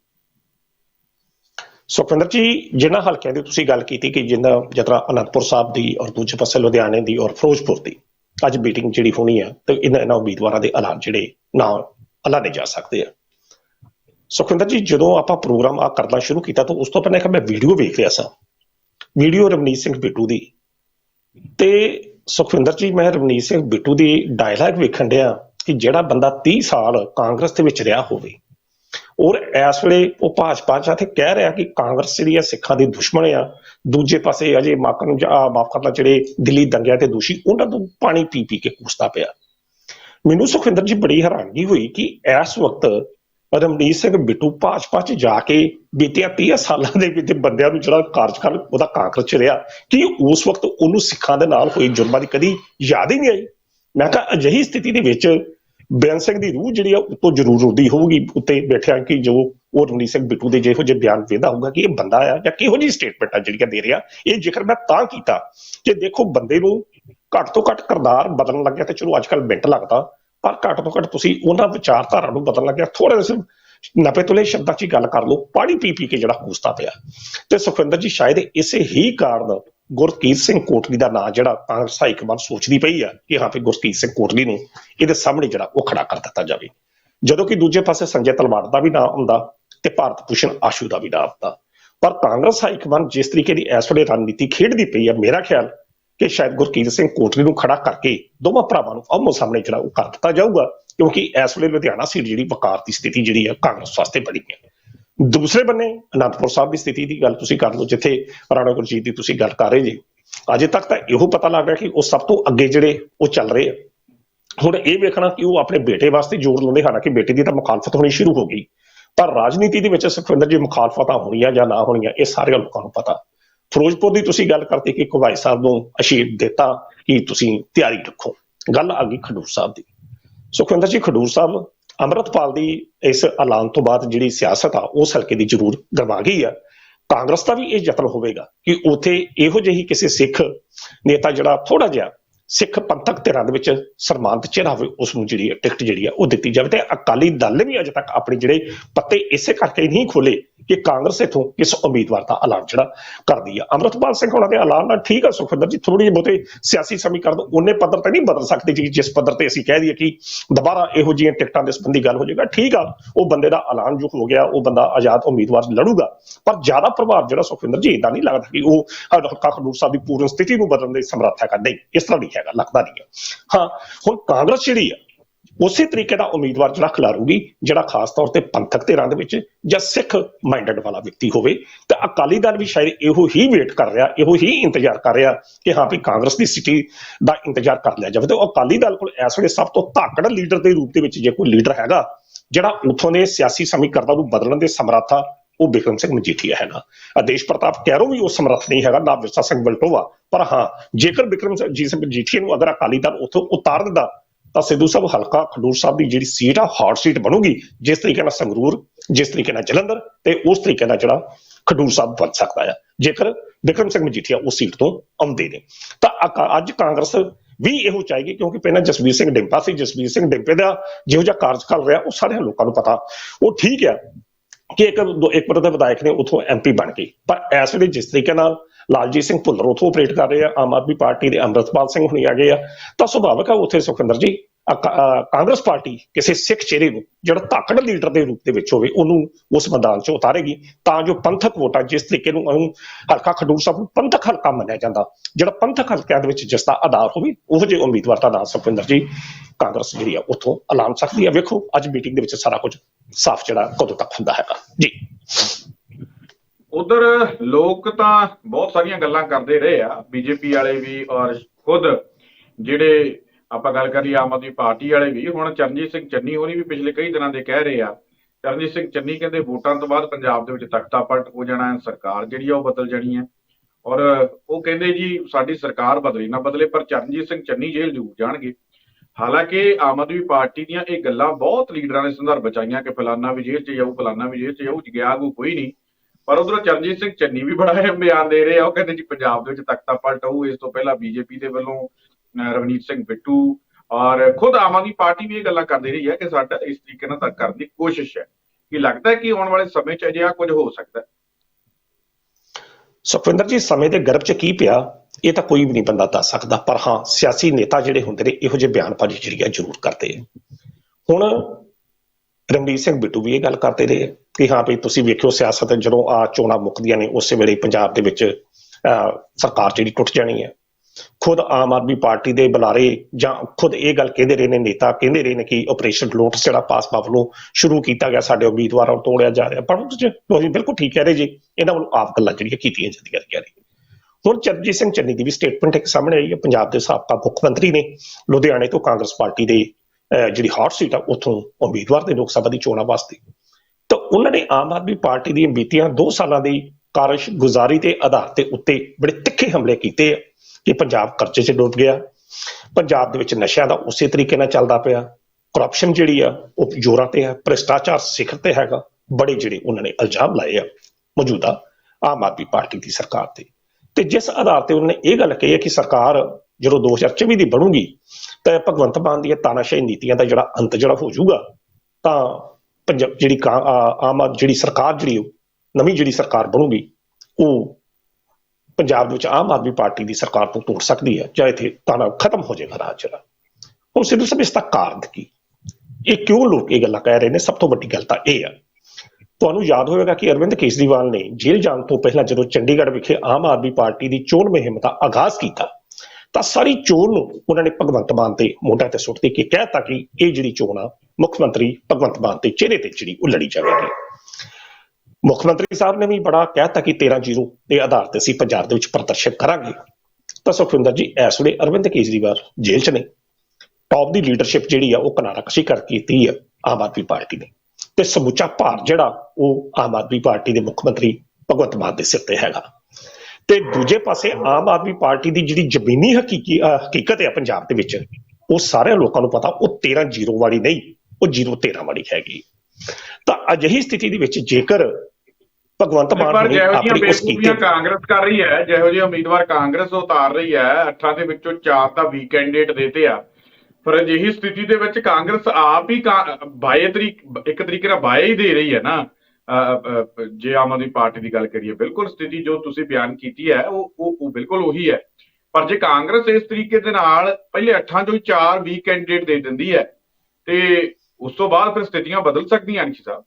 ਸੁਖਵਿੰਦਰ ਜੀ, ਜਿਨ੍ਹਾਂ ਹਲਕਿਆਂ ਦੀ ਤੁਸੀਂ ਗੱਲ ਕੀਤੀ ਕਿ ਜਿੰਨਾ ਜਤਰਾ ਅਨੰਦਪੁਰ ਸਾਹਿਬ ਦੀ ਔਰ ਦੂਜੇ ਪਾਸੇ ਲੁਧਿਆਣੇ ਦੀ ਔਰ ਫਿਰੋਜ਼ਪੁਰ ਦੀ ਅੱਜ ਮੀਟਿੰਗ ਜਿਹੜੀ ਹੋਣੀ ਹੈ, ਤੇ ਇਹਨਾਂ ਇਹਨਾਂ ਉਮੀਦਵਾਰਾਂ ਦੇ ਐਲਾਨ ਜਿਹੜੇ ਨਾ ਐਲਾਨੇ ਜਾ ਸਕਦੇ ਆ। ਸੁਖਵਿੰਦਰ ਜੀ, ਜਦੋਂ ਆਪਾਂ ਪ੍ਰੋਗਰਾਮ ਆ ਕਰਨਾ ਸ਼ੁਰੂ ਕੀਤਾ ਤਾਂ ਉਸ ਤੋਂ ਪਹਿਲਾਂ ਇੱਕ ਮੈਂ ਵੀਡੀਓ ਵੇਖ ਰਿਹਾ ਸਾਂ। ਵੀਡੀਓ ਰਵਨੀਤ ਸਿੰਘ ਬਿੱਟੂ ਦੀ। ਤੇ ਸੁਖਵਿੰਦਰ ਜੀ, ਮੈਂ ਰਵਨੀਤ ਸਿੰਘ ਬਿੱਟੂ ਦੀ ਡਾਇਲੌਗ ਵੇਖਣ ਡਿਆ ਕਿ ਜਿਹੜਾ ਬੰਦਾ 30 ਸਾਲ ਕਾਂਗਰਸ ਦੇ ਵਿੱਚ ਰਿਹਾ ਹੋਵੇ ਔਰ ਇਸ ਵੇਲੇ ਉਹ ਭਾਜਪਾ ਚ ਤੇ ਕਹਿ ਰਿਹਾ ਕਿ ਕਾਂਗਰਸ ਜਿਹੜੀ ਆ ਸਿੱਖਾਂ ਦੀ ਦੁਸ਼ਮਣ ਆ, ਦੂਜੇ ਪਾਸੇ ਅਜੇ ਮਾਕਰ ਨੂੰ ਮਾਫ ਕਰਨਾ ਜਿਹੜੇ ਦਿੱਲੀ ਦੰਗਿਆਂ ਤੇ ਦੋਸ਼ੀ, ਉਹਨਾਂ ਨੂੰ ਪਾਣੀ ਪੀ ਪੀ ਕੇ ਕੁਸਦਾ ਪਿਆ। ਮੈਨੂੰ ਸੁਖਵਿੰਦਰ ਜੀ ਬੜੀ ਹੈਰਾਨਗੀ ਹੋਈ ਕਿ ਇਸ ਵਕਤ ਰਮਨੀਤ ਸਿੰਘ ਬਿੱਟੂ ਭਾਜਪਾ ਚ ਜਾ ਕੇ ਬੀਤਿਆ 30 ਸਾਲਾਂ ਦੇ ਵਿੱਚ ਬੰਦਿਆਂ ਨੂੰ ਜਿਹੜਾ ਕਾਰਜਕਾਲ ਉਹਦਾ ਕਾਂਗਰਸ ਚ ਰਿਹਾ। ਕਿ ਉਸ ਵਕਤ ਉਹਨੂੰ ਸਿੱਖਾਂ ਦੇ ਨਾਲ ਹੋਈ ਜੁਰਮਾਂ ਦੀ ਕਦੀ ਯਾਦ ਹੀ ਨਹੀਂ ਆਈ? ਮੈਂ ਕਿਹਾ, ਅਜਿਹੀ ਸਥਿਤੀ ਦੇ ਵਿੱਚ ਬੇਅੰਤ ਸਿੰਘ ਦੀ ਰੂਹ ਜਿਹੜੀ ਆ ਉੱਤੋਂ ਜ਼ਰੂਰ ਰੁੱਦੀ ਹੋਊਗੀ। ਉੱਤੇ ਬੈਠਿਆ ਕਿ ਜੋ ਉਹ ਰਮਨੀਤ ਸਿੰਘ ਬਿੱਟੂ ਦੇ ਜਿਹੋ ਜਿਹੇ ਬਿਆਨ ਵੇਦਾ ਹੋਊਗਾ ਕਿ ਇਹ ਬੰਦਾ ਆ ਜਾਂ ਕਿਹੋ ਜਿਹੀ ਸਟੇਟਮੈਂਟ ਆ ਜਿਹੜੀਆਂ ਦੇ ਰਿਹਾ। ਇਹ ਜ਼ਿਕਰ ਮੈਂ ਤਾਂ ਕੀਤਾ ਕਿ ਦੇਖੋ, ਬੰਦੇ ਨੂੰ ਘੱਟ ਤੋਂ ਘੱਟ ਕਰਦਾਰ ਬਦਲਣ ਲੱਗਿਆ ਤੇ ਚਲੋ ਅੱਜ ਕੱਲ ਮਿੰਟ ਲੱਗਦਾ। ਪਰ ਘੱਟ ਤੋਂ ਘੱਟ ਤੁਸੀਂ ਉਹਨਾਂ ਵਿਚਾਰਧਾਰਾ ਨੂੰ ਬਦਲ ਲੱਗਿਆ। ਥੋੜਾ ਜਿਹਾ ਸਿਰਫ ਨਪੇ ਤੁਲੇ ਸ਼ਬਦਾਂ 'ਚ ਹੀ ਗੱਲ ਕਰ ਲਓ। ਪਾਣੀ ਪੀ ਪੀ ਕੇ ਜਿਹੜਾ ਕੂਸਤਾ ਪਿਆ। ਤੇ ਸੁਖਵਿੰਦਰ ਜੀ, ਸ਼ਾਇਦ ਇਸੇ ਹੀ ਕਾਰਨ ਗੁਰਕੀਰਤ ਸਿੰਘ ਕੋਟਲੀ ਦਾ ਨਾਂ ਜਿਹੜਾ ਕਾਂਗਰਸ ਹਾਈ ਕਮਾਂਡ ਸੋਚਦੀ ਪਈ ਆ ਕਿ ਹਾਂ ਵੀ ਗੁਰਕੀਰਤ ਸਿੰਘ ਕੋਟਲੀ ਨੂੰ ਇਹਦੇ ਸਾਹਮਣੇ ਜਿਹੜਾ ਉਹ ਖੜਾ ਕਰ ਦਿੱਤਾ ਜਾਵੇ। ਜਦੋਂ ਕਿ ਦੂਜੇ ਪਾਸੇ ਸੰਜੇ ਤਲਵਾੜ ਦਾ ਵੀ ਨਾਂ ਹੁੰਦਾ ਤੇ ਭਾਰਤ ਭੂਸ਼ਣ ਆਸ਼ੂ ਦਾ ਵੀ ਨਾਂ ਹੁੰਦਾ ਪਰ ਕਾਂਗਰਸ ਹਾਈ ਕਮਾਂਡ ਜਿਸ ਤਰੀਕੇ ਦੀ ਇਸ ਵੇਲੇ ਰਣਨੀਤੀ ਖੇਡਦੀ ਪਈ ਆ, ਮੇਰਾ ਖਿਆਲ ਕਿ ਸ਼ਾਇਦ ਗੁਰਕੀਰਤ ਸਿੰਘ ਕੋਟਲੀ ਨੂੰ ਖੜਾ ਕਰਕੇ ਦੋਵਾਂ ਭਰਾਵਾਂ ਨੂੰ ਆਮੋ ਸਾਹਮਣੇ ਜਿਹੜਾ ਉਹ ਕਰ ਦਿੱਤਾ ਜਾਊਗਾ, ਕਿਉਂਕਿ ਇਸ ਵੇਲੇ ਲੁਧਿਆਣਾ ਸੀਟ ਜਿਹੜੀ ਵਕਾਰ ਦੀ ਸਥਿਤੀ ਜਿਹੜੀ ਹੈ, ਕਾਂਗਰਸ ਵਾਸਤੇ ਬਣੀ ਹੈ। ਦੂਸਰੇ ਬੰਨੇ ਅਨੰਦਪੁਰ ਸਾਹਿਬ ਦੀ ਸਥਿਤੀ ਦੀ ਗੱਲ ਤੁਸੀਂ ਕਰ ਲਓ, ਜਿੱਥੇ ਰਾਣਾ ਗੁਰਜੀਤ ਦੀ ਤੁਸੀਂ ਗੱਲ ਕਰ ਰਹੇ ਜੀ। ਅਜੇ ਤੱਕ ਤਾਂ ਇਹੋ ਪਤਾ ਲੱਗ ਰਿਹਾ ਕਿ ਉਹ ਸਭ ਤੋਂ ਅੱਗੇ ਜਿਹੜੇ ਉਹ ਚੱਲ ਰਹੇ ਆ। ਹੁਣ ਇਹ ਵੇਖਣਾ ਕਿ ਉਹ ਆਪਣੇ ਬੇਟੇ ਵਾਸਤੇ ਜ਼ੋਰ ਲਾਉਂਦੇ ਹਨ ਕਿ ਬੇਟੇ ਦੀ ਤਾਂ ਮੁਖਾਲਫਤ ਹੋਣੀ ਸ਼ੁਰੂ ਹੋ ਗਈ। ਪਰ ਰਾਜਨੀਤੀ ਦੇ ਵਿੱਚ ਸੁਖਵਿੰਦਰ ਜੀ ਮੁਖਾਲਫਤਾਂ ਹੋਣੀਆਂ ਜਾਂ ਨਾ ਹੋਣੀਆਂ, ਇਹ ਸਾਰੇ ਲੋਕਾਂ ਨੂੰ ਪਤਾ। ਫਿਰੋਜ਼ਪੁਰ ਦੀ ਤੁਸੀਂ ਗੱਲ ਕਰਤੀ ਕਿ ਕੁਵਾਈ ਸਾਹਿਬ ਨੂੰ ਅਸ਼ੀਰ ਦਿੱਤਾ ਕਿ ਤੁਸੀਂ ਤਿਆਰੀ ਰੱਖੋ। ਗੱਲ ਆ ਗਈ ਖਡੂਰ ਸਾਹਿਬ ਦੀ। ਸੁਖਵਿੰਦਰ ਜੀ, ਖਡੂਰ ਸਾਹਿਬ, ਅੰਮ੍ਰਿਤਪਾਲ ਦੀ ਇਸ ਐਲਾਨ ਤੋਂ ਬਾਅਦ ਜਿਹੜੀ ਸਿਆਸਤ ਆ, ਉਸ ਹਲਕੇ ਦੀ ਜ਼ਰੂਰ ਗਰਮਾ ਗਈ ਆ। ਕਾਂਗਰਸ ਦਾ ਵੀ ਇਹ ਯਤਨ ਹੋਵੇਗਾ ਕਿ ਉਥੇ ਇਹੋ ਜਿਹੀ ਕਿਸੇ ਸਿੱਖ ਨੇਤਾ ਜਿਹੜਾ ਥੋੜਾ ਜਿਹਾ ਸਿੱਖ ਪੰਥਕ ਧਿਰਾਂ ਦੇ ਵਿੱਚ ਸਨਮਾਨਿਤ ਚਿਹਰਾ ਹੋਵੇ, ਉਸ ਨੂੰ ਜਿਹੜੀ ਹੈ ਟਿਕਟ ਜਿਹੜੀ ਆ, ਉਹ ਦਿੱਤੀ ਜਾਵੇ। ਤੇ ਅਕਾਲੀ ਦਲ ਨੇ ਵੀ ਅਜੇ ਤੱਕ ਆਪਣੇ ਜਿਹੜੇ ਪੱਤੇ ਇਸੇ ਕਰਕੇ ਨਹੀਂ ਖੋਲੇ ਕਿ ਕਾਂਗਰਸ ਇਥੋਂ ਕਿਸ ਉਮੀਦਵਾਰ ਦਾ ਐਲਾਨ ਜਿਹੜਾ ਕਰਦੀ ਆ। ਅੰਮ੍ਰਿਤਪਾਲ ਸਿੰਘ ਹੋਣਾ ਦੇ ਐਲਾਨ ਨਾਲ ਠੀਕ ਆ ਸੁਖਵਿੰਦਰ ਜੀ ਥੋੜੀ ਜਿਹੀ ਬਹੁਤੇ ਸਿਆਸੀ ਸਮੀਕਰਨ ਉਹਨੇ ਪੱਧਰ ਤੇ ਨਹੀਂ ਬਦਲ ਸਕਦੇ ਜੀ, ਜਿਸ ਪੱਧਰ ਤੇ ਅਸੀਂ ਕਹਿ ਦਈਏ ਕਿ ਦੁਬਾਰਾ ਇਹੋ ਜਿਹੀਆਂ ਟਿਕਟਾਂ ਦੇ ਸੰਬੰਧੀ ਗੱਲ ਹੋ ਜਾਏਗਾ, ਠੀਕ ਆ, ਉਹ ਬੰਦੇ ਦਾ ਐਲਾਨ ਜੋ ਹੋ ਗਿਆ, ਉਹ ਬੰਦਾ ਆਜ਼ਾਦ ਉਮੀਦਵਾਰ ਲੜੂਗਾ। ਪਰ ਜ਼ਿਆਦਾ ਪ੍ਰਭਾਵ ਜਿਹੜਾ ਸੁਖਵਿੰਦਰ ਜੀ ਇਦਾਂ ਨਹੀਂ ਲੱਗਦਾ ਕਿ ਉਹ ਹਲਕਾ ਖਡੂਰ ਸਾਹਿਬ ਦੀ ਪੂਰਨ ਸਥਿਤੀ ਨੂੰ ਬਦਲਣ ਦੇ ਸਮਰੱਥ ਹੈਗਾ। ਨਹੀਂ, ਇਸ ਤਰ੍ਹਾਂ ਨਹੀਂ ਹੈਗਾ, ਲੱਗਦਾ ਨਹੀਂ ਹੈ। ਹਾਂ, ਹੁਣ ਕਾਂਗਰਸ ਜਿਹੜੀ ਆ ਉਸੇ ਤਰੀਕੇ ਦਾ ਉਮੀਦਵਾਰ ਜਿਹੜਾ ਖਿਲਾਰੂਗੀ, ਜਿਹੜਾ ਖਾਸ ਤੌਰ ਤੇ ਪੰਥਕ ਧਿਰਾਂ ਦੇ ਵਿੱਚ ਜਾਂ ਸਿੱਖ ਮਾਈਂਡਡ ਵਾਲਾ ਵਿਅਕਤੀ ਹੋਵੇ, ਤਾਂ ਅਕਾਲੀ ਦਲ ਵੀ ਸ਼ਾਇਦ ਇਹੋ ਹੀ ਵੇਟ ਕਰ ਰਿਹਾ, ਇਹੋ ਹੀ ਇੰਤਜ਼ਾਰ ਕਰ ਰਿਹਾ ਕਿ ਹਾਂ ਵੀ ਕਾਂਗਰਸ ਦੀ ਸਿਟੀ ਦਾ ਇੰਤਜ਼ਾਰ ਕਰ ਲਿਆ ਜਾਵੇ। ਤੇ ਉਹ ਅਕਾਲੀ ਦਲ ਕੋਲ ਇਸ ਵੇਲੇ ਸਭ ਤੋਂ ਧਾਕੜ ਲੀਡਰ ਦੇ ਰੂਪ ਦੇ ਵਿੱਚ ਜੇ ਕੋਈ ਲੀਡਰ ਹੈਗਾ, ਜਿਹੜਾ ਉਥੋਂ ਦੇ ਸਿਆਸੀ ਸਮੀਕਰਨਾਂ ਨੂੰ ਬਦਲਣ ਦੇ ਸਮਰੱਥਾ, ਉਹ ਬਿਕਰਮ ਸਿੰਘ ਮਜੀਠੀਆ ਹੈ ਨਾ ਆਦੇਸ਼ ਪ੍ਰਤਾਪ ਕੈਰੋ ਵੀ ਉਹ ਸਮਰੱਥ ਨਹੀਂ ਹੈਗਾ, ਨਾ ਵਿਰਸਾ ਸਿੰਘ ਬਲਟੋਵਾ ਪਰ ਹਾਂ, ਜੇਕਰ ਬਿਕਰਮ ਜੀ ਸਿੰਘ ਮਜੀਠੀਆ ਨੂੰ ਅਗਰ ਅਕਾਲੀ ਦਲ ਉਥੋਂ ਉਤਾਰ ਦਿੰਦਾ ਤਾਂ ਸਿੱਧੂ ਸਾਹਿਬ ਹਲਕਾ ਖਡੂਰ ਸਾਹਿਬ ਦੀ ਜਿਹੜੀ ਸੀਟ ਆ ਹਾਰਡ ਸੀਟ ਬਣੂਗੀ, ਜਿਸ ਤਰੀਕੇ ਨਾਲ ਸੰਗਰੂਰ, ਜਿਸ ਤਰੀਕੇ ਨਾਲ ਜਲੰਧਰ ਤੇ ਉਸ ਤਰੀਕੇ ਨਾਲ ਜਿਹੜਾ ਖਡੂਰ ਸਾਹਿਬ ਬਣ ਸਕਦਾ ਆ। ਜੇਕਰ ਬਿਕਰਮ ਸਿੰਘ ਮਜੀਠੀਆ ਉਸ ਸੀਟ ਤੋਂ ਆਉਂਦੇ ਨੇ, ਤਾਂ ਅਕਾ- ਅੱਜ ਕਾਂਗਰਸ ਵੀ ਇਹੋ ਚਾਹੀਗੀ, ਕਿਉਂਕਿ ਪਹਿਲਾਂ ਜਸਵੀਰ ਸਿੰਘ ਡਿੰਪਾ ਸੀ, ਜਸਵੀਰ ਸਿੰਘ ਡਿੰਪੇ ਦਾ ਜਿਹੋ ਜਿਹਾ ਕਾਰਜਕਾਲ ਰਿਹਾ, ਉਹ ਸਾਰੇ ਲੋਕਾਂ ਨੂੰ ਪਤਾ। ਉਹ ਠੀਕ ਆ ਕਿ ਇੱਕ ਦੋ- ਇੱਕ ਵਾਰ ਦੇ ਵਿਧਾਇਕ ਨੇ ਉਥੋਂ ਐਮਪੀ ਬਣ ਗਈ ਪਰ ਇਸ ਵੇਲੇ ਜਿਸ ਤਰੀਕੇ ਨਾਲ ਲਾਲਜੀਤ ਸਿੰਘ ਭੁੱਲਰ ਉਥੋਂ ਆਪਰੇਟ ਕਰ ਰਹੇ ਆ, ਆਮ ਆਦਮੀ ਪਾਰਟੀ ਦੇ ਅੰਮ੍ਰਿਤਪਾਲ ਸਿੰਘ ਹੁਣੀ ਆ ਗਏ ਆ, ਤਾਂ ਸੁਭਾਵਿਕ ਆ ਉੱਥੇ ਸੁਖਿੰਦਰ ਜੀ। ਕਾਂਗਰਸ ਪਾਰਟੀ ਕਿਸੇ ਸਿੱਖ ਚਿਹਰੇ ਨੂੰ, ਜਿਹੜਾ ਧਾਕੜ ਲੀਡਰ ਦੇ ਰੂਪ ਦੇ ਵਿੱਚ ਹੋਵੇ, ਉਹਨੂੰ ਉਸ ਮੈਦਾਨ 'ਚ ਉਤਾਰੇਗੀ। ਤਾਂ ਜੋ ਪੰਥਕ ਵੋਟਾਂ, ਜਿਸ ਤਰੀਕੇ ਨੂੰ ਹਲਕਾ ਖਡੂਰ ਸਾਹਿਬ ਨੂੰ ਪੰਥਕ ਹਲਕਾ ਮੰਨਿਆ ਜਾਂਦਾ, ਜਿਹੜਾ ਪੰਥਕ ਹਲਕਿਆਂ ਦੇ ਵਿੱਚ ਜਿਸ ਦਾ ਆਧਾਰ ਹੋਵੇ, ਉਹ ਜਿਹੇ ਉਮੀਦਵਾਰ ਦਾ ਨਾਮ ਸੁਖਵਿੰਦਰ ਜੀ, ਕਾਂਗਰਸ ਜਿਹੜੀ ਆ, ਉੱਥੋਂ ਐਲਾਨ ਸਕਦੀ ਆ। ਵੇਖੋ, ਅੱਜ ਮੀਟਿੰਗ ਦੇ ਵਿੱਚ ਸਾਰਾ ਕੁਝ ਸਾਫ਼ ਜਿਹੜਾ ਕਦੋਂ ਤੱਕ ਹੁੰਦਾ ਹੈਗਾ। ਜੀ। ਉਧਰ ਲੋਕ ਤਾਂ ਬਹੁਤ ਸਾਰੀਆਂ ਗੱਲਾਂ ਕਰਦੇ ਰਹੇ ਆ। ਬੀਜੇਪੀ ਵਾਲੇ ਵੀ ਔਰ ਖੁਦ ਜਿਹੜੇ ਆਪਾਂ ਗੱਲ ਕਰੀਏ ਆਮ ਆਦਮੀ ਪਾਰਟੀ ਵਾਲੇ ਵੀ, ਹੁਣ ਚਰਨਜੀਤ ਸਿੰਘ ਚੰਨੀ ਹੋਣੀ ਵੀ ਪਿਛਲੇ ਕਈ ਦਿਨਾਂ ਦੇ ਕਹਿ ਰਹੇ ਆ, ਚਰਨਜੀਤ ਸਿੰਘ ਚੰਨੀ ਕਹਿੰਦੇ ਵੋਟਾਂ ਤੋਂ ਬਾਅਦ ਪੰਜਾਬ ਦੇ ਵਿੱਚ ਤਖਤਾ ਪਲਟ ਹੋ ਜਾਣਾ ਹੈ, ਸਰਕਾਰ ਜਿਹੜੀ ਆ ਉਹ ਬਦਲ ਜਾਣੀ ਹੈ। ਔਰ ਉਹ ਕਹਿੰਦੇ ਜੀ ਸਾਡੀ ਸਰਕਾਰ ਬਦਲੀ ਨਾ ਬਦਲੇ, ਪਰ ਚਰਨਜੀਤ ਸਿੰਘ ਚੰਨੀ ਜੇਲ੍ਹ ਜ਼ਰੂਰ ਜਾਣਗੇ। ਹਾਲਾਂਕਿ ਆਮ ਆਦਮੀ ਪਾਰਟੀ ਦੀਆਂ ਇਹ ਗੱਲਾਂ ਬਹੁਤ ਲੀਡਰਾਂ ਨੇ ਸੰਦਰਭ ਬਚਾਈਆਂ ਕਿ ਫਲਾਨਾ ਵੀ ਜੇਲ੍ਹ 'ਚ ਜਾਊ, ਫਲਾਨਾ ਵੀ ਜੇਲ੍ਹ 'ਚ ਜਾਊ, ਗਿਆ ਆਗੂ ਕੋਈ ਨਹੀਂ। ਪਰ ਉਧਰੋਂ ਚਰਨਜੀਤ ਸਿੰਘ ਚੰਨੀ ਵੀ ਬੜਾ ਅਹਿਮ ਬਿਆਨ ਦੇ ਰਹੇ ਆ, ਉਹ ਕਹਿੰਦੇ ਜੀ ਪੰਜਾਬ ਦੇ ਵਿੱਚ ਤਖਤਾ ਪਲਟ ਹੋਊ, ਇਸ ਤੋਂ ਪਹਿਲਾਂ ਬੀਜੇਪੀ ਦੇ ਵੱਲੋਂ ਰਵਨੀਤ ਸਿੰਘ ਬਿੱਟੂ ਔਰ ਖੁਦ ਆਮ ਆਦਮੀ ਪਾਰਟੀ ਵੀ ਇਹ ਗੱਲਾਂ ਕਰਦੀ ਰਹੀ ਹੈ ਕਿ ਸਾਡਾ ਇਸ ਤਰੀਕੇ ਨਾਲ ਤਾਂ ਕਰਨ ਦੀ ਕੋਸ਼ਿਸ਼ ਹੈ। ਕਿ ਲੱਗਦਾ ਹੈ ਕਿ ਆਉਣ ਵਾਲੇ ਸਮੇਂ 'ਚ ਅਜਿਹਾ ਕੁਝ ਹੋ ਸਕਦਾ ਹੈ? ਸੁਖਵਿੰਦਰ ਜੀ ਸਮੇਂ ਦੇ ਗਰਭ 'ਚ ਕੀ ਪਿਆ ਇਹ ਤਾਂ ਕੋਈ ਵੀ ਨਹੀਂ ਬੰਦਾ ਦੱਸ ਸਕਦਾ ਪਰ ਹਾਂ ਸਿਆਸੀ ਨੇਤਾ ਜਿਹੜੇ ਹੁੰਦੇ ਨੇ ਇਹੋ ਜਿਹੇ ਬਿਆਨਬਾਜ਼ੀ ਜਿਹੜੀ ਆ ਜ਼ਰੂਰ ਕਰਦੇ ਆ। ਹੁਣ ਰਮਨੀਤ ਸਿੰਘ ਬਿੱਟੂ ਵੀ ਇਹ ਗੱਲ ਕਰਦੇ ਰਹੇ ਕਿ ਹਾਂ ਵੀ ਤੁਸੀਂ ਵੇਖਿਓ ਸਿਆਸਤ ਜਦੋਂ ਆ ਚੋਣਾਂ ਮੁੱਕਦੀਆਂ ਨੇ ਉਸੇ ਵੇਲੇ ਪੰਜਾਬ ਦੇ ਵਿੱਚ ਅਹ, ਸਰਕਾਰ ਜਿਹੜੀ ਟੁੱਟ ਜਾਣੀ ਹੈ। ਖੁਦ ਆਮ ਆਦਮੀ ਪਾਰਟੀ ਦੇ ਬੁਲਾਰੇ ਜਾਂ ਖੁਦ ਇਹ ਗੱਲ ਕਹਿੰਦੇ ਰਹੇ ਨੇ ਨੇਤਾ ਕਹਿੰਦੇ ਰਹੇ ਨੇ ਕਿ ਆਪਰੇਸ਼ਨ ਲੋਟਸ ਜਿਹੜਾ ਪਾਸਪਾ ਵੱਲੋਂ ਸ਼ੁਰੂ ਕੀਤਾ ਗਿਆ ਸਾਡੇ ਉਮੀਦਵਾਰਾਂ ਨੂੰ ਤੋੜਿਆ ਜਾ ਰਿਹਾ। ਪਰ ਤੁਸੀਂ ਬਿਲਕੁਲ ਠੀਕ ਕਹਿ ਰਹੇ ਜੀ। ਇਹਨਾਂ ਵੱਲੋਂ ਆਪ ਗੱਲਾਂ ਜਿਹੜੀਆਂ ਕੀਤੀਆਂ ਜਾਂਦੀਆਂ ਰਹੀਆਂ ਨੇ। ਹੁਣ ਚਰਨਜੀਤ ਸਿੰਘ ਚੰਨੀ ਦੀ ਵੀ ਸਟੇਟਮੈਂਟ ਇੱਕ ਸਾਹਮਣੇ ਆਈ ਹੈ। ਪੰਜਾਬ ਦੇ ਸਾਬਕਾ ਮੁੱਖ ਮੰਤਰੀ ਨੇ ਲੁਧਿਆਣੇ ਤੋਂ ਕਾਂਗਰਸ ਪਾਰਟੀ ਦੇ ਅਹ, ਜਿਹੜੀ ਹਾਟ ਸੀਟ ਆ ਉਥੋਂ ਉਮੀਦਵਾਰ ਦੇ ਲੋਕ ਸਭਾ ਦੀ ਚੋਣਾਂ ਵਾਸਤੇ। ਤਾਂ ਉਹਨਾਂ ਨੇ ਆਮ ਆਦਮੀ ਪਾਰਟੀ ਦੀਆਂ ਬੀਤੀਆਂ 2 ਸਾਲਾਂ ਦੀ ਕਾਰਜਗੁਜ਼ਾਰੀ ਦੇ ਆਧਾਰ ਤੇ ਉੱਤੇ ਬੜੇ ਤਿੱਖੇ ਹਮਲੇ ਕੀਤੇ ਆ। ਕਿ ਪੰਜਾਬ ਕਰਜ਼ੇ 'ਚ ਡੁੱਬ ਗਿਆ। ਪੰਜਾਬ ਦੇ ਵਿੱਚ ਨਸ਼ਿਆਂ ਦਾ ਉਸੇ ਤਰੀਕੇ ਨਾਲ ਚੱਲਦਾ ਪਿਆ। ਕਰਪਸ਼ਨ ਜਿਹੜੀ ਆ, ਉਹ ਜ਼ੋਰਾਂ ਤੇ ਹੈ, ਭ੍ਰਿਸ਼ਟਾਚਾਰ ਸਿਖਰ ਤੇ ਹੈਗਾ। ਬੜੇ ਜਿਹੜੇ ਉਹਨਾਂ ਨੇ ਇਲਜ਼ਾਮ ਲਾਏ ਆ, ਮੌਜੂਦਾ ਆਮ ਆਦਮੀ ਪਾਰਟੀ ਦੀ ਸਰਕਾਰ ਤੇ। ਤੇ ਜਿਸ ਆਧਾਰ ਤੇ ਉਹਨਾਂ ਨੇ ਇਹ ਗੱਲ ਕਹੀ ਹੈ ਕਿ ਸਰਕਾਰ ਜਦੋਂ 2024 ਦੀ ਬਣੂਗੀ, ਤਾਂ ਭਗਵੰਤ ਮਾਨ ਦੀਆਂ ਤਾਨਾਸ਼ਾਹੀ ਨੀਤੀਆਂ ਦਾ ਜਿਹੜਾ ਅੰਤ ਜਿਹੜਾ ਹੋ ਜਾਊਗਾ, ਤਾਂ ਪੰਜਾਬ ਜਿਹੜੀ ਕਾਂ- ਆਮ ਆਦ- ਜਿਹੜੀ ਸਰਕਾਰ ਜਿਹੜੀ ਉਹ, ਨਵੀਂ ਜਿਹੜੀ ਸਰਕਾਰ ਬਣੂਗੀ, ਉਹ ਪੰਜਾਬ ਵਿੱਚ ਆਮ ਆਦਮੀ ਪਾਰਟੀ ਦੀ ਸਰਕਾਰ ਨੂੰ ਤੋੜ ਸਕਦੀ ਹੈ ਜਾਂ ਇੱਥੇ ਤਾਣਾ ਖਤਮ ਹੋ ਜਾਏਗਾ ਰਾਜ ਜਿਹੜਾ ਹੁਣ ਸਿੱਧੂ ਸਾਹਿਬ, ਇਸ ਦਾ ਕਾਰਨ ਕੀ? ਇਹ ਕਿਉਂ ਲੋਕ ਇਹ ਗੱਲਾਂ ਕਹਿ ਰਹੇ ਨੇ? ਸਭ ਤੋਂ ਵੱਡੀ ਗੱਲ ਤਾਂ ਇਹ ਆ। ਤੁਹਾਨੂੰ ਯਾਦ ਹੋਵੇਗਾ ਕਿ ਅਰਵਿੰਦ ਕੇਜਰੀਵਾਲ ਨੇ ਜੇਲ੍ਹ ਜਾਣ ਤੋਂ ਪਹਿਲਾਂ ਜਦੋਂ ਚੰਡੀਗੜ੍ਹ ਵਿਖੇ ਆਮ ਆਦਮੀ ਪਾਰਟੀ ਦੀ ਚੋਣ ਮੁਹਿੰਮ ਦਾ ਆਗਾਜ਼ ਕੀਤਾ, ਤਾਂ ਸਾਰੀ ਚੋਣ ਨੂੰ ਉਹਨਾਂ ਨੇ ਭਗਵੰਤ ਮਾਨ ਤੇ ਮੋਢਾ ਤੇ ਸੁੱਟ ਦੇ ਕੇ ਕਹਿਤਾ ਕਿ ਇਹ ਜਿਹੜੀ ਚੋਣ ਆ, ਮੁੱਖ ਮੰਤਰੀ ਭਗਵੰਤ ਮਾਨ ਦੇ ਚਿਹਰੇ ਤੇ ਜਿਹੜੀ ਉਹ ਲੜੀ ਜਾਵੇਗੀ। ਮੁੱਖ ਮੰਤਰੀ ਸਾਹਿਬ ਨੇ ਵੀ ਬੜਾ ਕਹਿਤਾ ਕਿ 13-0 ਦੇ ਆਧਾਰ ਤੇ ਅਸੀਂ ਪੰਜਾਬ ਦੇ ਵਿੱਚ ਪ੍ਰਦਰਸ਼ਨ ਕਰਾਂਗੇ। ਤਾਂ ਸੁਖਵਿੰਦਰ ਜੀ, ਇਸ ਵੇਲੇ ਅਰਵਿੰਦ ਕੇਜਰੀਵਾਲ ਜੇਲ੍ਹ 'ਚ ਨੇ। ਟੌਪ ਦੀ ਲੀਡਰਸ਼ਿਪ ਜਿਹੜੀ ਆ, ਉਹ ਕਿਨਾਰਾਕਸ਼ੀ ਕਰ ਕੀਤੀ ਆ, ਆਮ ਆਦਮੀ ਪਾਰਟੀ ਨੇ। ਤੇ ਸਮੁੱਚਾ ਭਾਰ ਜਿਹੜਾ, ਉਹ ਆਮ ਆਦਮੀ ਪਾਰਟੀ ਦੇ ਮੁੱਖ ਮੰਤਰੀ ਭਗਵੰਤ ਮਾਨ ਦੇ ਸਿਰ ਤੇ ਹੈਗਾ। ਤੇ ਦੂਜੇ ਪਾਸੇ ਆਮ ਆਦਮੀ ਪਾਰਟੀ ਦੀ ਜਿਹੜੀ ਜ਼ਮੀਨੀ ਹਕੀਕੀ ਹਕੀਕਤ ਹੈ ਪੰਜਾਬ ਦੇ ਵਿੱਚ, ਉਹ ਸਾਰੇ ਲੋਕਾਂ ਨੂੰ ਪਤਾ, ਉਹ 13-0 ਵਾਲੀ ਨਹੀਂ, ਉਹ 0-13 ਵਾਲੀ ਹੈਗੀ। ਤਾਂ ਅਜਿਹੀ ਸਥਿਤੀ ਦੇ ਵਿੱਚ ਜੇਕਰ ਭਗਵੰਤ ਮਾਨ ਪਰ ਨੇ ਜਿਹੋ ਜਿਹੀਆਂ ਆਪਣੀ ਉਸ ਬੇਵਕੂਫੀਆਂ ਕੀਤੀ। ਕਾਂਗਰਸ ਕਰ ਰਹੀ ਹੈ ਜਿਹੋ ਜਿਹੇ ਉਮੀਦਵਾਰ ਕਾਂਗਰਸ ਉਤਾਰ ਰਹੀ ਹੈ ਅੱਠਾਂ ਦੇ ਵਿੱਚੋਂ ਚਾਰ ਤਾਂ ਵੀ ਕੈਂਡੀਡੇਟ ਦੇਤੇ ਆ। ਪਰ ਅਜਿਹੀ ਸਥਿਤੀ ਦੇ ਵਿੱਚ ਕਾਂਗਰਸ ਆਪ ਹੀ ਬਾਏ ਤਰੀਕ ਇੱਕ ਤਰੀਕੇ ਨਾਲ ਬਾਏ ਹੀ ਦੇ ਰਹੀ ਹੈ ਨਾ। ਜੇ ਆਮ ਆਦਮੀ ਪਾਰਟੀ ਦੀ ਗੱਲ ਕਰੀਏ ਬਿਲਕੁਲ ਸਥਿਤੀ ਜੋ ਤੁਸੀਂ ਬਿਆਨ ਕੀਤੀ ਹੈ ਉਹ ਉਹ ਬਿਲਕੁਲ ਉਹੀ ਹੈ। ਪਰ ਜੇ ਕਾਂਗਰਸ ਇਸ ਤਰੀਕੇ ਦੇ ਨਾਲ ਪਹਿਲੇ ਅੱਠਾਂ ਚੋਂ ਚਾਰ ਵੀ ਕੈਂਡੀਡੇਟ ਦੇ ਦਿੰਦੀ ਹੈ ਤੇ ਉਸ ਤੋਂ ਬਾਅਦ ਫਿਰ ਸਥਿਤੀਆਂ ਬਦਲ ਸਕਦੀਆਂ ਅਨਸ਼ੀ ਸਾਹਿਬ।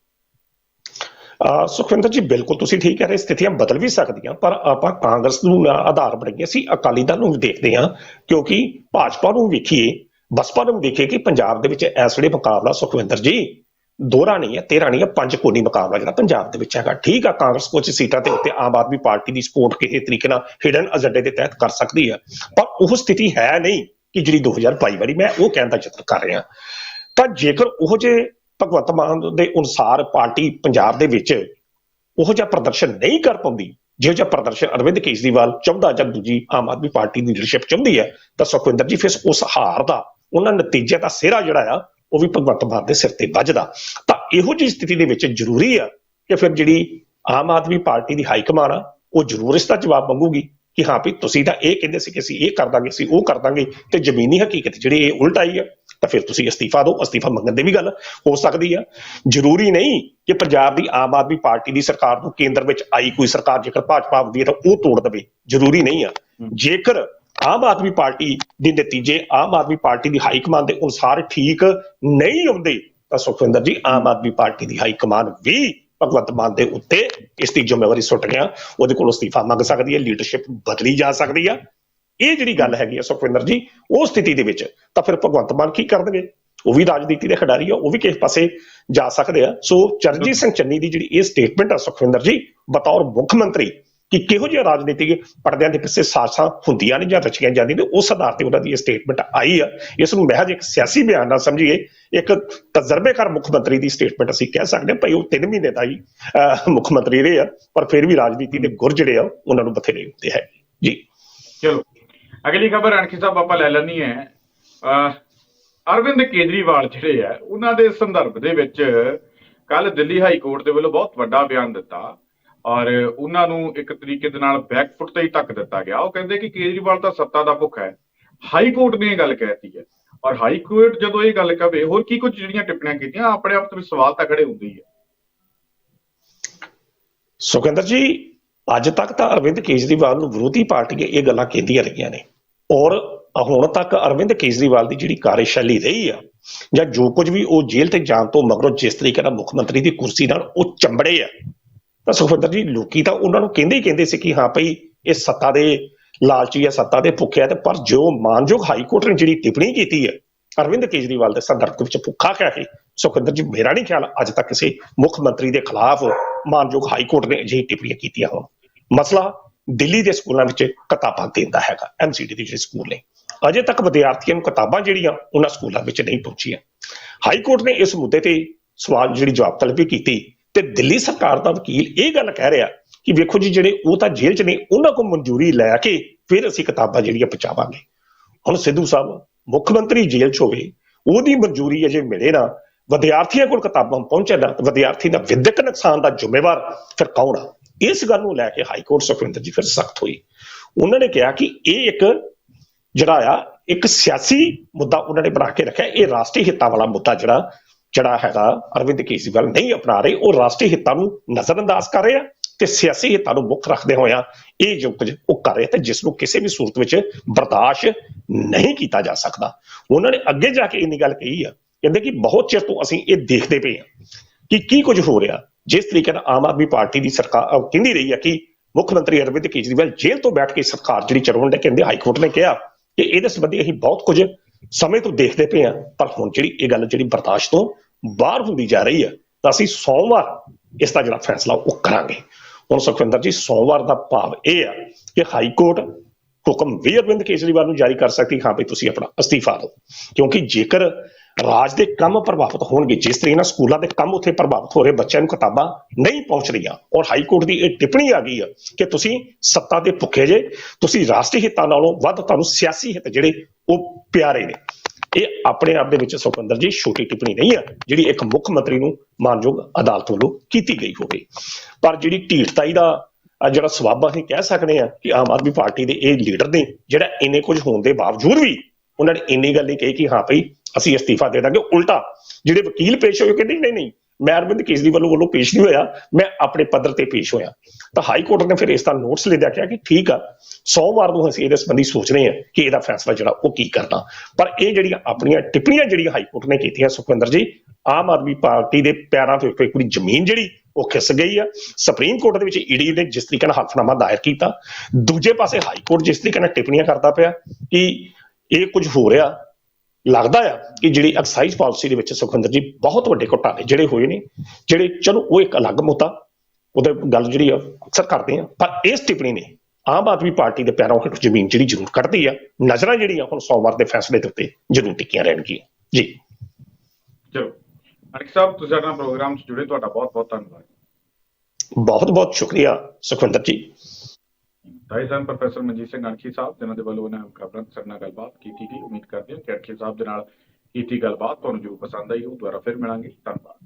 ਸੁਖਵਿੰਦਰ ਜੀ, ਬਿਲਕੁਲ ਤੁਸੀਂ ਠੀਕ ਕਹਿ ਰਹੇ, ਸਥਿਤੀਆਂ ਬਦਲ ਵੀ ਸਕਦੀਆਂ, ਪਰ ਆਪਾਂ ਕਾਂਗਰਸ ਨੂੰ ਨਾ ਆਧਾਰ ਬਣਾਈਏ ਅਸੀਂ ਅਕਾਲੀ ਦਲ ਨੂੰ ਵੀ ਦੇਖਦੇ ਹਾਂ, ਕਿਉਂਕਿ ਭਾਜਪਾ ਨੂੰ ਵੇਖੀਏ, ਬਸਪਾ ਨੂੰ ਵੀ ਦੇਖੀਏ ਕਿ ਪੰਜਾਬ ਦੇ ਵਿੱਚ ਇਸ ਵੇਲੇ ਮੁਕਾਬਲਾ ਸੁਖਵਿੰਦਰ ਜੀ, ਦੋਹਰਾ ਨਹੀਂ ਹੈ, ਤੇਰਾ ਨਹੀਂ ਹੈ, ਪੰਜ ਕੋਨੀ ਮੁਕਾਬਲਾ ਜਿਹੜਾ ਪੰਜਾਬ ਦੇ ਵਿੱਚ ਹੈਗਾ। ਠੀਕ ਆ, ਕਾਂਗਰਸ ਕੁਝ ਸੀਟਾਂ ਤੇ ਉੱਤੇ ਆਮ ਆਦਮੀ ਪਾਰਟੀ ਦੀ ਸਪੋਰਟ ਕਿਸੇ ਤਰੀਕੇ ਨਾਲ ਹਿਡਨ ਏਜੰਡੇ ਦੇ ਤਹਿਤ ਕਰ ਸਕਦੀ ਹੈ, ਪਰ ਉਹ ਸਥਿਤੀ ਹੈ ਨਹੀਂ ਕਿ ਜਿਹੜੀ 2022 ਵਾਲੀ, ਮੈਂ ਉਹ ਕਹਿਣ ਦਾ ਯਤਨ ਕਰ ਰਿਹਾ। ਤਾਂ ਜੇਕਰ ਉਹ ਜੇ ਭਗਵੰਤ ਮਾਨ ਦੇ ਅਨੁਸਾਰ ਪਾਰਟੀ ਪੰਜਾਬ ਦੇ ਵਿੱਚ ਉਹ ਜਿਹਾ ਪ੍ਰਦਰਸ਼ਨ ਨਹੀਂ ਕਰ ਪਾਉਂਦੀ, ਜਿਹੋ ਜਿਹਾ ਪ੍ਰਦਰਸ਼ਨ ਅਰਵਿੰਦ ਕੇਜਰੀਵਾਲ ਚਾਹੁੰਦਾ ਜਾਂ ਦੂਜੀ ਆਮ ਆਦਮੀ ਪਾਰਟੀ ਦੀ ਲੀਡਰਸ਼ਿਪ ਚਾਹੁੰਦੀ ਹੈ, ਤਾਂ ਸੁਖਵਿੰਦਰ ਜੀ ਫਿਰ ਉਸ ਹਾਰ ਦਾ, ਉਹਨਾਂ ਨਤੀਜੇ ਦਾ ਸਿਹਰਾ ਜਿਹੜਾ ਆ, ਉਹ ਵੀ ਭਗਵੰਤ ਮਾਨ ਦੇ ਸਿਰ ਤੇ ਵੱਜਦਾ। ਤਾਂ ਇਹੋ ਜਿਹੀ ਸਥਿਤੀ ਦੇ ਵਿੱਚ ਜ਼ਰੂਰੀ ਆ ਕਿ ਫਿਰ ਜਿਹੜੀ ਆਮ ਆਦਮੀ ਪਾਰਟੀ ਦੀ ਹਾਈ ਕਮਾਨ ਆ, ਉਹ ਜ਼ਰੂਰ ਇਸ ਦਾ ਜਵਾਬ ਮੰਗੂਗੀ ਕਿ ਹਾਂ ਵੀ ਤੁਸੀਂ ਤਾਂ ਇਹ ਕਹਿੰਦੇ ਸੀ ਕਿ ਅਸੀਂ ਇਹ ਕਰ ਦਾਂਗੇ, ਅਸੀਂ ਉਹ ਕਰ ਦਾਂਗੇ, ਤੇ ਜ਼ਮੀਨੀ ਹਕੀਕਤ ਜਿਹੜੀ ਇਹ ਉਲਟ ਆਈ ਆ। ਤਾਂ ਫਿਰ ਤੁਸੀਂ ਅਸਤੀਫਾ ਦਿਓ ਅਸਤੀਫਾ ਮੰਗਣ ਦੀ ਵੀ ਗੱਲ ਹੋ ਸਕਦੀ ਆ। ਜ਼ਰੂਰੀ ਨਹੀਂ ਕਿ ਪੰਜਾਬ ਦੀ ਆਮ ਆਦਮੀ ਪਾਰਟੀ ਦੀ ਸਰਕਾਰ ਨੂੰ ਕੇਂਦਰ ਵਿੱਚ ਆਈ ਕੋਈ ਸਰਕਾਰ ਜੇਕਰ ਭਾਜਪਾ ਆਉਂਦੀ ਹੈ ਤਾਂ ਉਹ ਤੋੜ ਦੇਵੇ। ਜ਼ਰੂਰੀ ਨਹੀਂ ਆ। ਜੇਕਰ ਆਮ ਆਦਮੀ ਪਾਰਟੀ ਦੇ ਨਤੀਜੇ ਆਮ ਆਦਮੀ ਪਾਰਟੀ ਦੀ ਹਾਈ ਕਮਾਂਡ ਦੇ ਅਨੁਸਾਰ ਠੀਕ ਨਹੀਂ ਆਉਂਦੇ ਤਾਂ ਸੁਖਵਿੰਦਰ ਜੀ ਆਮ ਆਦਮੀ ਪਾਰਟੀ ਦੀ ਹਾਈ ਕਮਾਂਡ ਵੀ ਭਗਵੰਤ ਮਾਨ ਦੇ ਉੱਤੇ ਇਸ ਦੀ ਜ਼ਿੰਮੇਵਾਰੀ ਸੁੱਟ ਗਿਆ। ਉਹਦੇ ਕੋਲ ਅਸਤੀਫਾ ਮੰਗ ਸਕਦੀ ਹੈ ਲੀਡਰਸ਼ਿਪ ਬਦਲੀ ਜਾ ਸਕਦੀ ਆ। ਇਹ ਜਿਹੜੀ ਗੱਲ ਹੈਗੀ ਆ ਸੁਖਵਿੰਦਰ ਜੀ ਉਹ ਸਥਿਤੀ ਦੇ ਵਿੱਚ ਤਾਂ ਫਿਰ ਭਗਵੰਤ ਮਾਨ ਕੀ ਕਰਨਗੇ? ਉਹ ਵੀ ਰਾਜਨੀਤੀ ਦੇ ਖਿਡਾਰੀ ਆ ਉਹ ਵੀ ਕਿਸੇ ਪਾਸੇ ਜਾ ਸਕਦੇ ਆ। ਸੋ ਚਰਨਜੀਤ ਸਿੰਘ ਚੰਨੀ ਦੀ ਜਿਹੜੀ ਇਹ ਸਟੇਟਮੈਂਟ ਆ ਸੁਖਵਿੰਦਰ ਜੀ ਬਤੌਰ ਮੁੱਖ ਮੰਤਰੀ ਕਿ ਕਿਹੋ ਜਿਹੇ ਰਾਜਨੀਤਿਕ ਪਰਦਿਆਂ ਦੇ ਪਿੱਛੇ ਸਾਸਾਂ ਹੁੰਦੀਆਂ ਨੇ ਜਾਂ ਰਚੀਆਂ ਜਾਂਦੀਆਂ ਨੇ ਉਸ ਆਧਾਰ ਤੇ ਉਹਨਾਂ ਦੀ ਇਹ ਸਟੇਟਮੈਂਟ ਆਈ ਆ। ਇਸ ਨੂੰ ਮਹਿਜ ਇੱਕ ਸਿਆਸੀ ਬਿਆਨ ਨਾਲ ਸਮਝੀਏ ਇੱਕ ਤਜਰਬੇਕਾਰ ਮੁੱਖ ਮੰਤਰੀ ਦੀ ਸਟੇਟਮੈਂਟ ਅਸੀਂ ਕਹਿ ਸਕਦੇ ਹਾਂ ਭਾਈ ਉਹ 3 ਮਹੀਨੇ ਦਾ ਹੀ ਅਹ, ਮੁੱਖ ਮੰਤਰੀ ਰਹੇ ਆ ਪਰ ਫਿਰ ਵੀ ਰਾਜਨੀਤੀ ਦੇ ਗੁਰ ਜਿਹੜੇ ਆ ਉਹਨਾਂ ਨੂੰ ਬਥੇਰੇ ਹੁੰਦੇ ਹੈ ਜੀ। ਚਲੋ। ਅਗਲੀ ਖਬਰ ਅਣਖੀ ਸਾਹਿਬ ਆਪਾਂ ਲੈ ਲੈਣੀ ਹੈ। ਅਹ, ਅਰਵਿੰਦ ਕੇਜਰੀਵਾਲ ਜਿਹੜੇ ਆ ਉਹਨਾਂ ਦੇ ਸੰਦਰਭ ਦੇ ਵਿੱਚ ਕੱਲ ਦਿੱਲੀ ਹਾਈ ਕੋਰਟ ਦੇ ਵੱਲੋਂ ਬਹੁਤ ਵੱਡਾ ਬਿਆਨ ਦਿੱਤਾ ਔਰ ਉਹਨਾਂ ਨੂੰ ਇੱਕ ਤਰੀਕੇ ਦੇ ਨਾਲ ਬੈਕਫੁੱਟ ਤੇ ਹੀ ਧੱਕ ਦਿੱਤਾ ਗਿਆ। ਉਹ ਕਹਿੰਦੇ ਕਿ ਕੇਜਰੀਵਾਲ ਤਾਂ ਸੱਤਾ ਦਾ ਭੁੱਖ ਹੈ। ਹਾਈ ਕੋਰਟ ਨੇ ਇਹ ਗੱਲ ਕਹਿਤੀ ਹੈ ਔਰ ਹਾਈ ਕੋਰਟ ਜਦੋਂ ਇਹ ਗੱਲ ਕਵੇ ਹੋਰ ਕੀ ਕੁਝ ਜਿਹੜੀਆਂ ਟਿੱਪਣੀਆਂ ਕੀਤੀਆਂ ਆਪਣੇ ਆਪ ਤੋਂ ਸਵਾਲ ਤਾਂ ਖੜੇ ਹੁੰਦੇ ਹੀ ਹੈ। ਸੁਖਿੰਦਰ ਜੀ ਅੱਜ ਤੱਕ ਤਾਂ ਅਰਵਿੰਦ ਕੇਜਰੀਵਾਲ ਨੂੰ ਵਿਰੋਧੀ ਪਾਰਟੀਆਂ ਇਹ ਗੱਲਾਂ ਕਹਿੰਦੀਆਂ ਰਹੀਆਂ ਨੇ। ਔਰ ਹੁਣ ਤੱਕ ਅਰਵਿੰਦ ਕੇਜਰੀਵਾਲ ਦੀ ਜਿਹੜੀ ਕਾਰਜਸ਼ੈਲੀ ਰਹੀ ਆ, ਜਾਂ ਜੋ ਕੁਝ ਵੀ ਉਹ ਜੇਲ੍ਹ ਤੇ ਜਾਣ ਤੋਂ ਮਗਰੋਂ ਜਿਸ ਤਰੀਕੇ ਨਾਲ ਮੁੱਖ ਮੰਤਰੀ ਦੀ ਕੁਰਸੀ ਨਾਲ ਉਹ ਚੰਬੜੇ ਆ, ਤਾਂ ਸੁਖਵਿੰਦਰ ਜੀ ਲੋਕੀ ਤਾਂ ਉਹਨਾਂ ਨੂੰ ਕਹਿੰਦੇ ਹੀ ਕਹਿੰਦੇ ਸੀ ਕਿ ਹਾਂ ਭਈ ਇਹ ਸੱਤਾ ਦੇ ਲਾਲਚੀ ਆ, ਸੱਤਾ ਦੇ ਭੁੱਖੇ ਆ, ਤੇ ਪਰ ਜੋ ਮਾਨਯੋਗ ਹਾਈ ਕੋਰਟ ਨੇ ਜਿਹੜੀ ਟਿੱਪਣੀ ਕੀਤੀ ਹੈ ਅਰਵਿੰਦ ਕੇਜਰੀਵਾਲ ਦੇ ਸੰਦਰਭ ਵਿੱਚ ਭੁੱਖਾ ਕਹਿ ਕੇ ਸੁਖਵਿੰਦਰ ਜੀ, ਮੇਰਾ ਨਹੀਂ ਖਿਆਲ ਅੱਜ ਤੱਕ ਕਿਸੇ ਮੁੱਖ ਮੰਤਰੀ ਦੇ ਖਿਲਾਫ ਮਾਨਯੋਗ ਹਾਈ ਕੋਰਟ ਨੇ ਅਜਿਹੀ ਟਿੱਪਣੀਆਂ ਕੀਤੀਆਂ ਹੋਣ। ਮਸਲਾ ਦਿੱਲੀ ਦੇ ਸਕੂਲਾਂ ਵਿੱਚ ਕਿਤਾਬਾਂ ਦੇਣ ਦਾ ਹੈਗਾ ਐਮਸੀਡੀ ਦੇ ਜਿਹੜੇ ਸਕੂਲ ਨੇ। ਅਜੇ ਤੱਕ ਵਿਦਿਆਰਥੀਆਂ ਨੂੰ ਕਿਤਾਬਾਂ ਜਿਹੜੀਆਂ ਉਹਨਾਂ ਸਕੂਲਾਂ ਵਿੱਚ ਨਹੀਂ ਪਹੁੰਚੀਆਂ। ਹਾਈ ਕੋਰਟ ਨੇ ਇਸ ਮੁੱਦੇ ਤੇ ਸਵਾਲ ਜਿਹੜੀ ਜਵਾਬ ਤਲਬੀ ਕੀਤੀ ਤੇ ਦਿੱਲੀ ਸਰਕਾਰ ਦਾ ਵਕੀਲ ਇਹ ਗੱਲ ਕਹਿ ਰਿਹਾ ਕਿ ਵੇਖੋ ਜੀ, ਜਿਹੜੇ ਉਹ ਤਾਂ ਜੇਲ੍ਹ 'ਚ ਨੇ, ਉਹਨਾਂ ਕੋਲ ਮਨਜ਼ੂਰੀ ਲੈ ਕੇ ਫਿਰ ਅਸੀਂ ਕਿਤਾਬਾਂ ਜਿਹੜੀਆਂ ਪਹੁੰਚਾਵਾਂਗੇ। ਹੁਣ ਸਿੱਧੂ ਸਾਹਿਬ, ਮੁੱਖ ਮੰਤਰੀ ਜੇਲ੍ਹ 'ਚ ਹੋਵੇ, ਉਹਦੀ ਮਨਜ਼ੂਰੀ ਅਜੇ ਮਿਲੇ ਨਾ, ਵਿਦਿਆਰਥੀਆਂ ਕੋਲ ਕਿਤਾਬਾਂ ਪਹੁੰਚਣ ਨਾ ਵਿਦਿਆਰਥੀ ਦਾ ਵਿਦਿਅਕ ਨੁਕਸਾਨ ਦਾ ਜ਼ਿੰਮੇਵਾਰ ਫਿਰ ਕੌਣ ਆ? ਇਸ ਗੱਲ ਨੂੰ ਲੈ ਕੇ ਹਾਈ ਕੋਰਟ ਸੁਖਵਿੰਦਰ ਜੀ ਫਿਰ ਸਖਤ ਹੋਈ। ਉਹਨਾਂ ਨੇ ਕਿਹਾ ਕਿ ਇਹ ਇੱਕ ਜਿਹੜਾ ਆ, ਇੱਕ ਸਿਆਸੀ ਮੁੱਦਾ ਉਹਨਾਂ ਨੇ ਬਣਾ ਕੇ ਰੱਖਿਆ। ਇਹ ਰਾਸ਼ਟਰੀ ਹਿੱਤਾਂ ਵਾਲਾ ਮੁੱਦਾ ਜਿਹੜਾ ਜਿਹੜਾ ਹੈਗਾ ਅਰਵਿੰਦ ਕੇਜਰੀਵਾਲ ਨਹੀਂ ਅਪਣਾ ਰਹੇ, ਉਹ ਰਾਸ਼ਟਰੀ ਹਿੱਤਾਂ ਨੂੰ ਨਜ਼ਰਅੰਦਾਜ਼ ਕਰ ਰਹੇ ਆ ਤੇ ਸਿਆਸੀ ਹਿੱਤਾਂ ਨੂੰ ਮੁੱਖ ਰੱਖਦੇ ਹੋਇਆਂ ਇਹ ਜੋ ਕੁਝ ਉਹ ਕਰ ਰਹੇ ਤੇ ਜਿਸ ਨੂੰ ਕਿਸੇ ਵੀ ਸੂਰਤ ਵਿੱਚ ਬਰਦਾਸ਼ਤ ਨਹੀਂ ਕੀਤਾ ਜਾ ਸਕਦਾ। ਉਹਨਾਂ ਨੇ ਅੱਗੇ ਜਾ ਕੇ ਇੰਨੀ ਗੱਲ ਕਹੀ ਆ, ਕਹਿੰਦੇ ਕਿ ਬਹੁਤ ਚਿਰ ਤੋਂ ਅਸੀਂ ਇਹ ਦੇਖਦੇ ਪਏ ਹਾਂ ਕਿ ਕੀ ਕੁਝ ਹੋ ਰਿਹਾ। ਜਿਸ ਤਰੀਕੇ ਨਾਲ ਆਮ ਆਦਮੀ ਪਾਰਟੀ ਦੀ ਸਰਕਾਰ ਕਹਿੰਦੀ ਰਹੀ ਹੈ ਕਿ ਮੁੱਖ ਮੰਤਰੀ ਅਰਵਿੰਦ ਕੇਜਰੀਵਾਲ ਜੇਲ੍ਹ ਤੋਂ ਬੈਠ ਕੇ ਸਰਕਾਰ ਜਿਹੜੀ ਚਲਾਉਣ ਦੇ ਕਹਿੰਦੇ ਹਾਈ ਕੋਰਟ ਨੇ ਕਿਹਾ ਕਿ ਇਹਦੇ ਸੰਬੰਧੀ ਅਸੀਂ ਬਹੁਤ ਕੁਝ ਸਮੇਂ ਤੋਂ ਦੇਖਦੇ ਪਏ ਹਾਂ, ਪਰ ਹੁਣ ਜਿਹੜੀ ਇਹ ਗੱਲ ਜਿਹੜੀ ਬਰਦਾਸ਼ਤ ਤੋਂ ਬਾਹਰ ਹੁੰਦੀ ਜਾ ਰਹੀ ਹੈ ਤਾਂ ਅਸੀਂ ਸੋਮਵਾਰ ਇਸ ਦਾ ਜਿਹੜਾ ਫੈਸਲਾ ਉਹ ਕਰਾਂਗੇ। ਹੁਣ ਸੁਖਵਿੰਦਰ ਜੀ, ਸੋਮਵਾਰ ਦਾ ਭਾਵ ਇਹ ਆ ਕਿ ਹਾਈ ਕੋਰਟ ਹੁਕਮ ਵੀ ਅਰਵਿੰਦ ਕੇਜਰੀਵਾਲ ਨੂੰ ਜਾਰੀ ਕਰ ਸਕਦੀ, ਹਾਂ ਵੀ ਤੁਸੀਂ ਆਪਣਾ ਅਸਤੀਫਾ ਦਿਓ। ਕਿਉਂਕਿ ਜੇਕਰ ਰਾਜ ਦੇ ਕੰਮ ਪ੍ਰਭਾਵਿਤ ਹੋਣਗੇ, ਜਿਸ ਤਰੀਕੇ ਨਾਲ ਸਕੂਲਾਂ ਦੇ ਕੰਮ ਉੱਥੇ ਪ੍ਰਭਾਵਿਤ ਹੋ ਰਹੇ, ਬੱਚਿਆਂ ਨੂੰ ਕਿਤਾਬਾਂ ਨਹੀਂ ਪਹੁੰਚ ਰਹੀਆਂ, ਔਰ ਹਾਈ ਕੋਰਟ ਦੀ ਇਹ ਟਿੱਪਣੀ ਆ ਗਈ ਆ ਕਿ ਤੁਸੀਂ ਸੱਤਾ ਦੇ ਭੁੱਖੇ ਜੇ, ਤੁਸੀਂ ਰਾਸ਼ਟਰੀ ਹਿੱਤਾਂ ਨਾਲੋਂ ਵੱਧ ਤੁਹਾਨੂੰ ਸਿਆਸੀ ਹਿੱਤ ਜਿਹੜੇ ਉਹ ਪਿਆਰੇ ਨੇ। ਇਹ ਆਪਣੇ ਆਪ ਦੇ ਵਿੱਚ ਸੁਖਵਿੰਦਰ ਜੀ, ਛੋਟੀ ਟਿੱਪਣੀ ਨਹੀਂ ਹੈ ਜਿਹੜੀ ਇੱਕ ਮੁੱਖ ਮੰਤਰੀ ਨੂੰ ਮਾਨਯੋਗ ਅਦਾਲਤ ਵੱਲੋਂ ਕੀਤੀ ਗਈ ਹੋਵੇ। ਪਰ ਜਿਹੜੀ ਢੀਠਤਾਈ ਦਾ ਆ ਜਿਹੜਾ ਸਵਾਬ ਅਸੀਂ ਕਹਿ ਸਕਦੇ ਆ ਕਿ ਆਮ ਆਦਮੀ ਪਾਰਟੀ ਦੇ ਇਹ ਲੀਡਰ ਨੇ ਜਿਹੜਾ ਇੰਨੇ ਕੁਝ ਹੋਣ ਦੇ ਬਾਵਜੂਦ ਵੀ ਉਹਨਾਂ ਨੇ ਇੰਨੀ ਗੱਲ ਨਹੀਂ ਕਹੀ ਕਿ ਹਾਂ ਭਈ ਅਸੀਂ ਅਸਤੀਫਾ ਦੇ ਦਾਂਗੇ, ਉਲਟਾ ਜਿਹੜੇ ਵਕੀਲ ਪੇਸ਼ ਹੋਏ ਕਹਿੰਦੇ ਨਹੀਂ ਨਹੀਂ, ਮੈਂ ਅਰਵਿੰਦ ਕੇਜਰੀਵਾਲ ਵੱਲੋਂ ਪੇਸ਼ ਨਹੀਂ ਹੋਇਆ, ਮੈਂ ਆਪਣੇ ਪੱਧਰ ਤੇ ਪੇਸ਼ ਹੋਇਆ। ਤਾਂ ਹਾਈ ਕੋਰਟ ਨੇ ਫਿਰ ਇਸ ਦਾ ਨੋਟਿਸ ਲੈ ਲਿਆ ਕਿ ਠੀਕ ਆ, ਸੋਮਵਾਰ ਨੂੰ ਅਸੀਂ ਇਹਦੇ ਸੰਬੰਧੀ ਸੋਚ ਰਹੇ ਹਾਂ ਕਿ ਇਹਦਾ ਫੈਸਲਾ ਜਿਹੜਾ ਉਹ ਕੀ ਕਰਨਾ। ਪਰ ਇਹ ਜਿਹੜੀਆਂ ਆਪਣੀਆਂ ਟਿੱਪਣੀਆਂ ਜਿਹੜੀਆਂ ਹਾਈ ਕੋਰਟ ਨੇ ਕੀਤੀਆਂ ਸੁਖਵਿੰਦਰ ਜੀ, ਆਮ ਆਦਮੀ ਪਾਰਟੀ ਦੇ ਪੈਰਾਂ ਤੇ ਕੋਈ ਪੂਰੀ ਜ਼ਮੀਨ ਜਿਹੜੀ ਉਹ ਖਿਸ ਗਈ ਆ। ਸੁਪਰੀਮ ਕੋਰਟ ਦੇ ਵਿੱਚ ਈਡੀ ਨੇ ਜਿਸ ਤਰੀਕੇ ਨਾਲ ਹਲਫਨਾਮਾ ਦਾਇਰ ਕੀਤਾ, ਦੂਜੇ ਪਾਸੇ ਹਾਈ ਕੋਰਟ ਜਿਸ ਤਰੀਕੇ ਨਾਲ ਟਿੱਪਣੀਆਂ ਕਰਦਾ ਪਿਆ ਕਿ ਇਹ ਕੁਝ ਹੋ ਰਿਹਾ, ਲੱਗਦਾ ਆ ਕਿ ਜਿਹੜੀ ਐਕਸਾਈਜ਼ ਪਾਲਿਸੀ ਦੇ ਵਿੱਚ ਸੁਖਵਿੰਦਰ ਜੀ ਬਹੁਤ ਵੱਡੇ ਘੁਟਾਲੇ ਜਿਹੜੇ ਹੋਏ ਨੇ, ਜਿਹੜੇ ਚਲੋ ਉਹ ਇੱਕ ਅਲੱਗ ਮੁੱਦਾ, ਉਹਦੇ ਗੱਲ ਜਿਹੜੀ ਆ, ਅਕਸਰ ਕਰਦੇ ਆ। ਪਰ ਇਸ ਟਿੱਪਣੀ ਨੇ ਆਮ ਆਦਮੀ ਪਾਰਟੀ ਦੇ ਪੈਰੋਂ ਹੇਠ ਜ਼ਮੀਨ ਜਿਹੜੀ ਜ਼ਰੂਰ ਕੱਢਦੀ ਆ, ਨਜ਼ਰਾਂ ਜਿਹੜੀਆਂ ਹੁਣ ਸੋਮਵਾਰ ਦੇ ਫੈਸਲੇ ਦੇ ਉੱਤੇ ਜ਼ਰੂਰ ਟਿੱਕੀਆਂ ਰਹਿਣਗੀਆਂ। ਜੀ। ਚਲੋ। ਅਨਿਕ ਸਾਹਿਬ ਤੁਸੀਂ ਨਾਲ ਪ੍ਰੋਗਰਾਮ 'ਚ ਜੁੜੇ ਤੁਹਾਡਾ ਬਹੁਤ ਬਹੁਤ ਧੰਨਵਾਦ। ਬਹੁਤ ਬਹੁਤ ਸ਼ੁਕਰੀਆ ਸੁਖਵਿੰਦਰ ਜੀ। ਭਾਈ ਸਾਹਿਬ ਪ੍ਰੋਫੈਸਰ ਮਨਜੀਤ ਸਿੰਘ ਅਣਖੀ ਸਾਹਿਬ ਜਿਨ੍ਹਾਂ ਦੇ ਵੱਲੋਂ ਖਬਰਾਂ ਸਾਡੇ ਨਾਲ ਗੱਲਬਾਤ ਕੀਤੀ ਗਈ ਉਮੀਦ ਕਰਦੇ ਹਾਂ ਕਿ ਅਣਖੀ ਸਾਹਿਬ ਦੇ ਨਾਲ ਕੀਤੀ ਗੱਲਬਾਤ ਤੁਹਾਨੂੰ ਜੋ ਪਸੰਦ ਆਈ ਉਹ ਦੁਬਾਰਾ ਫਿਰ ਮਿਲਾਂਗੇ। ਧੰਨਵਾਦ।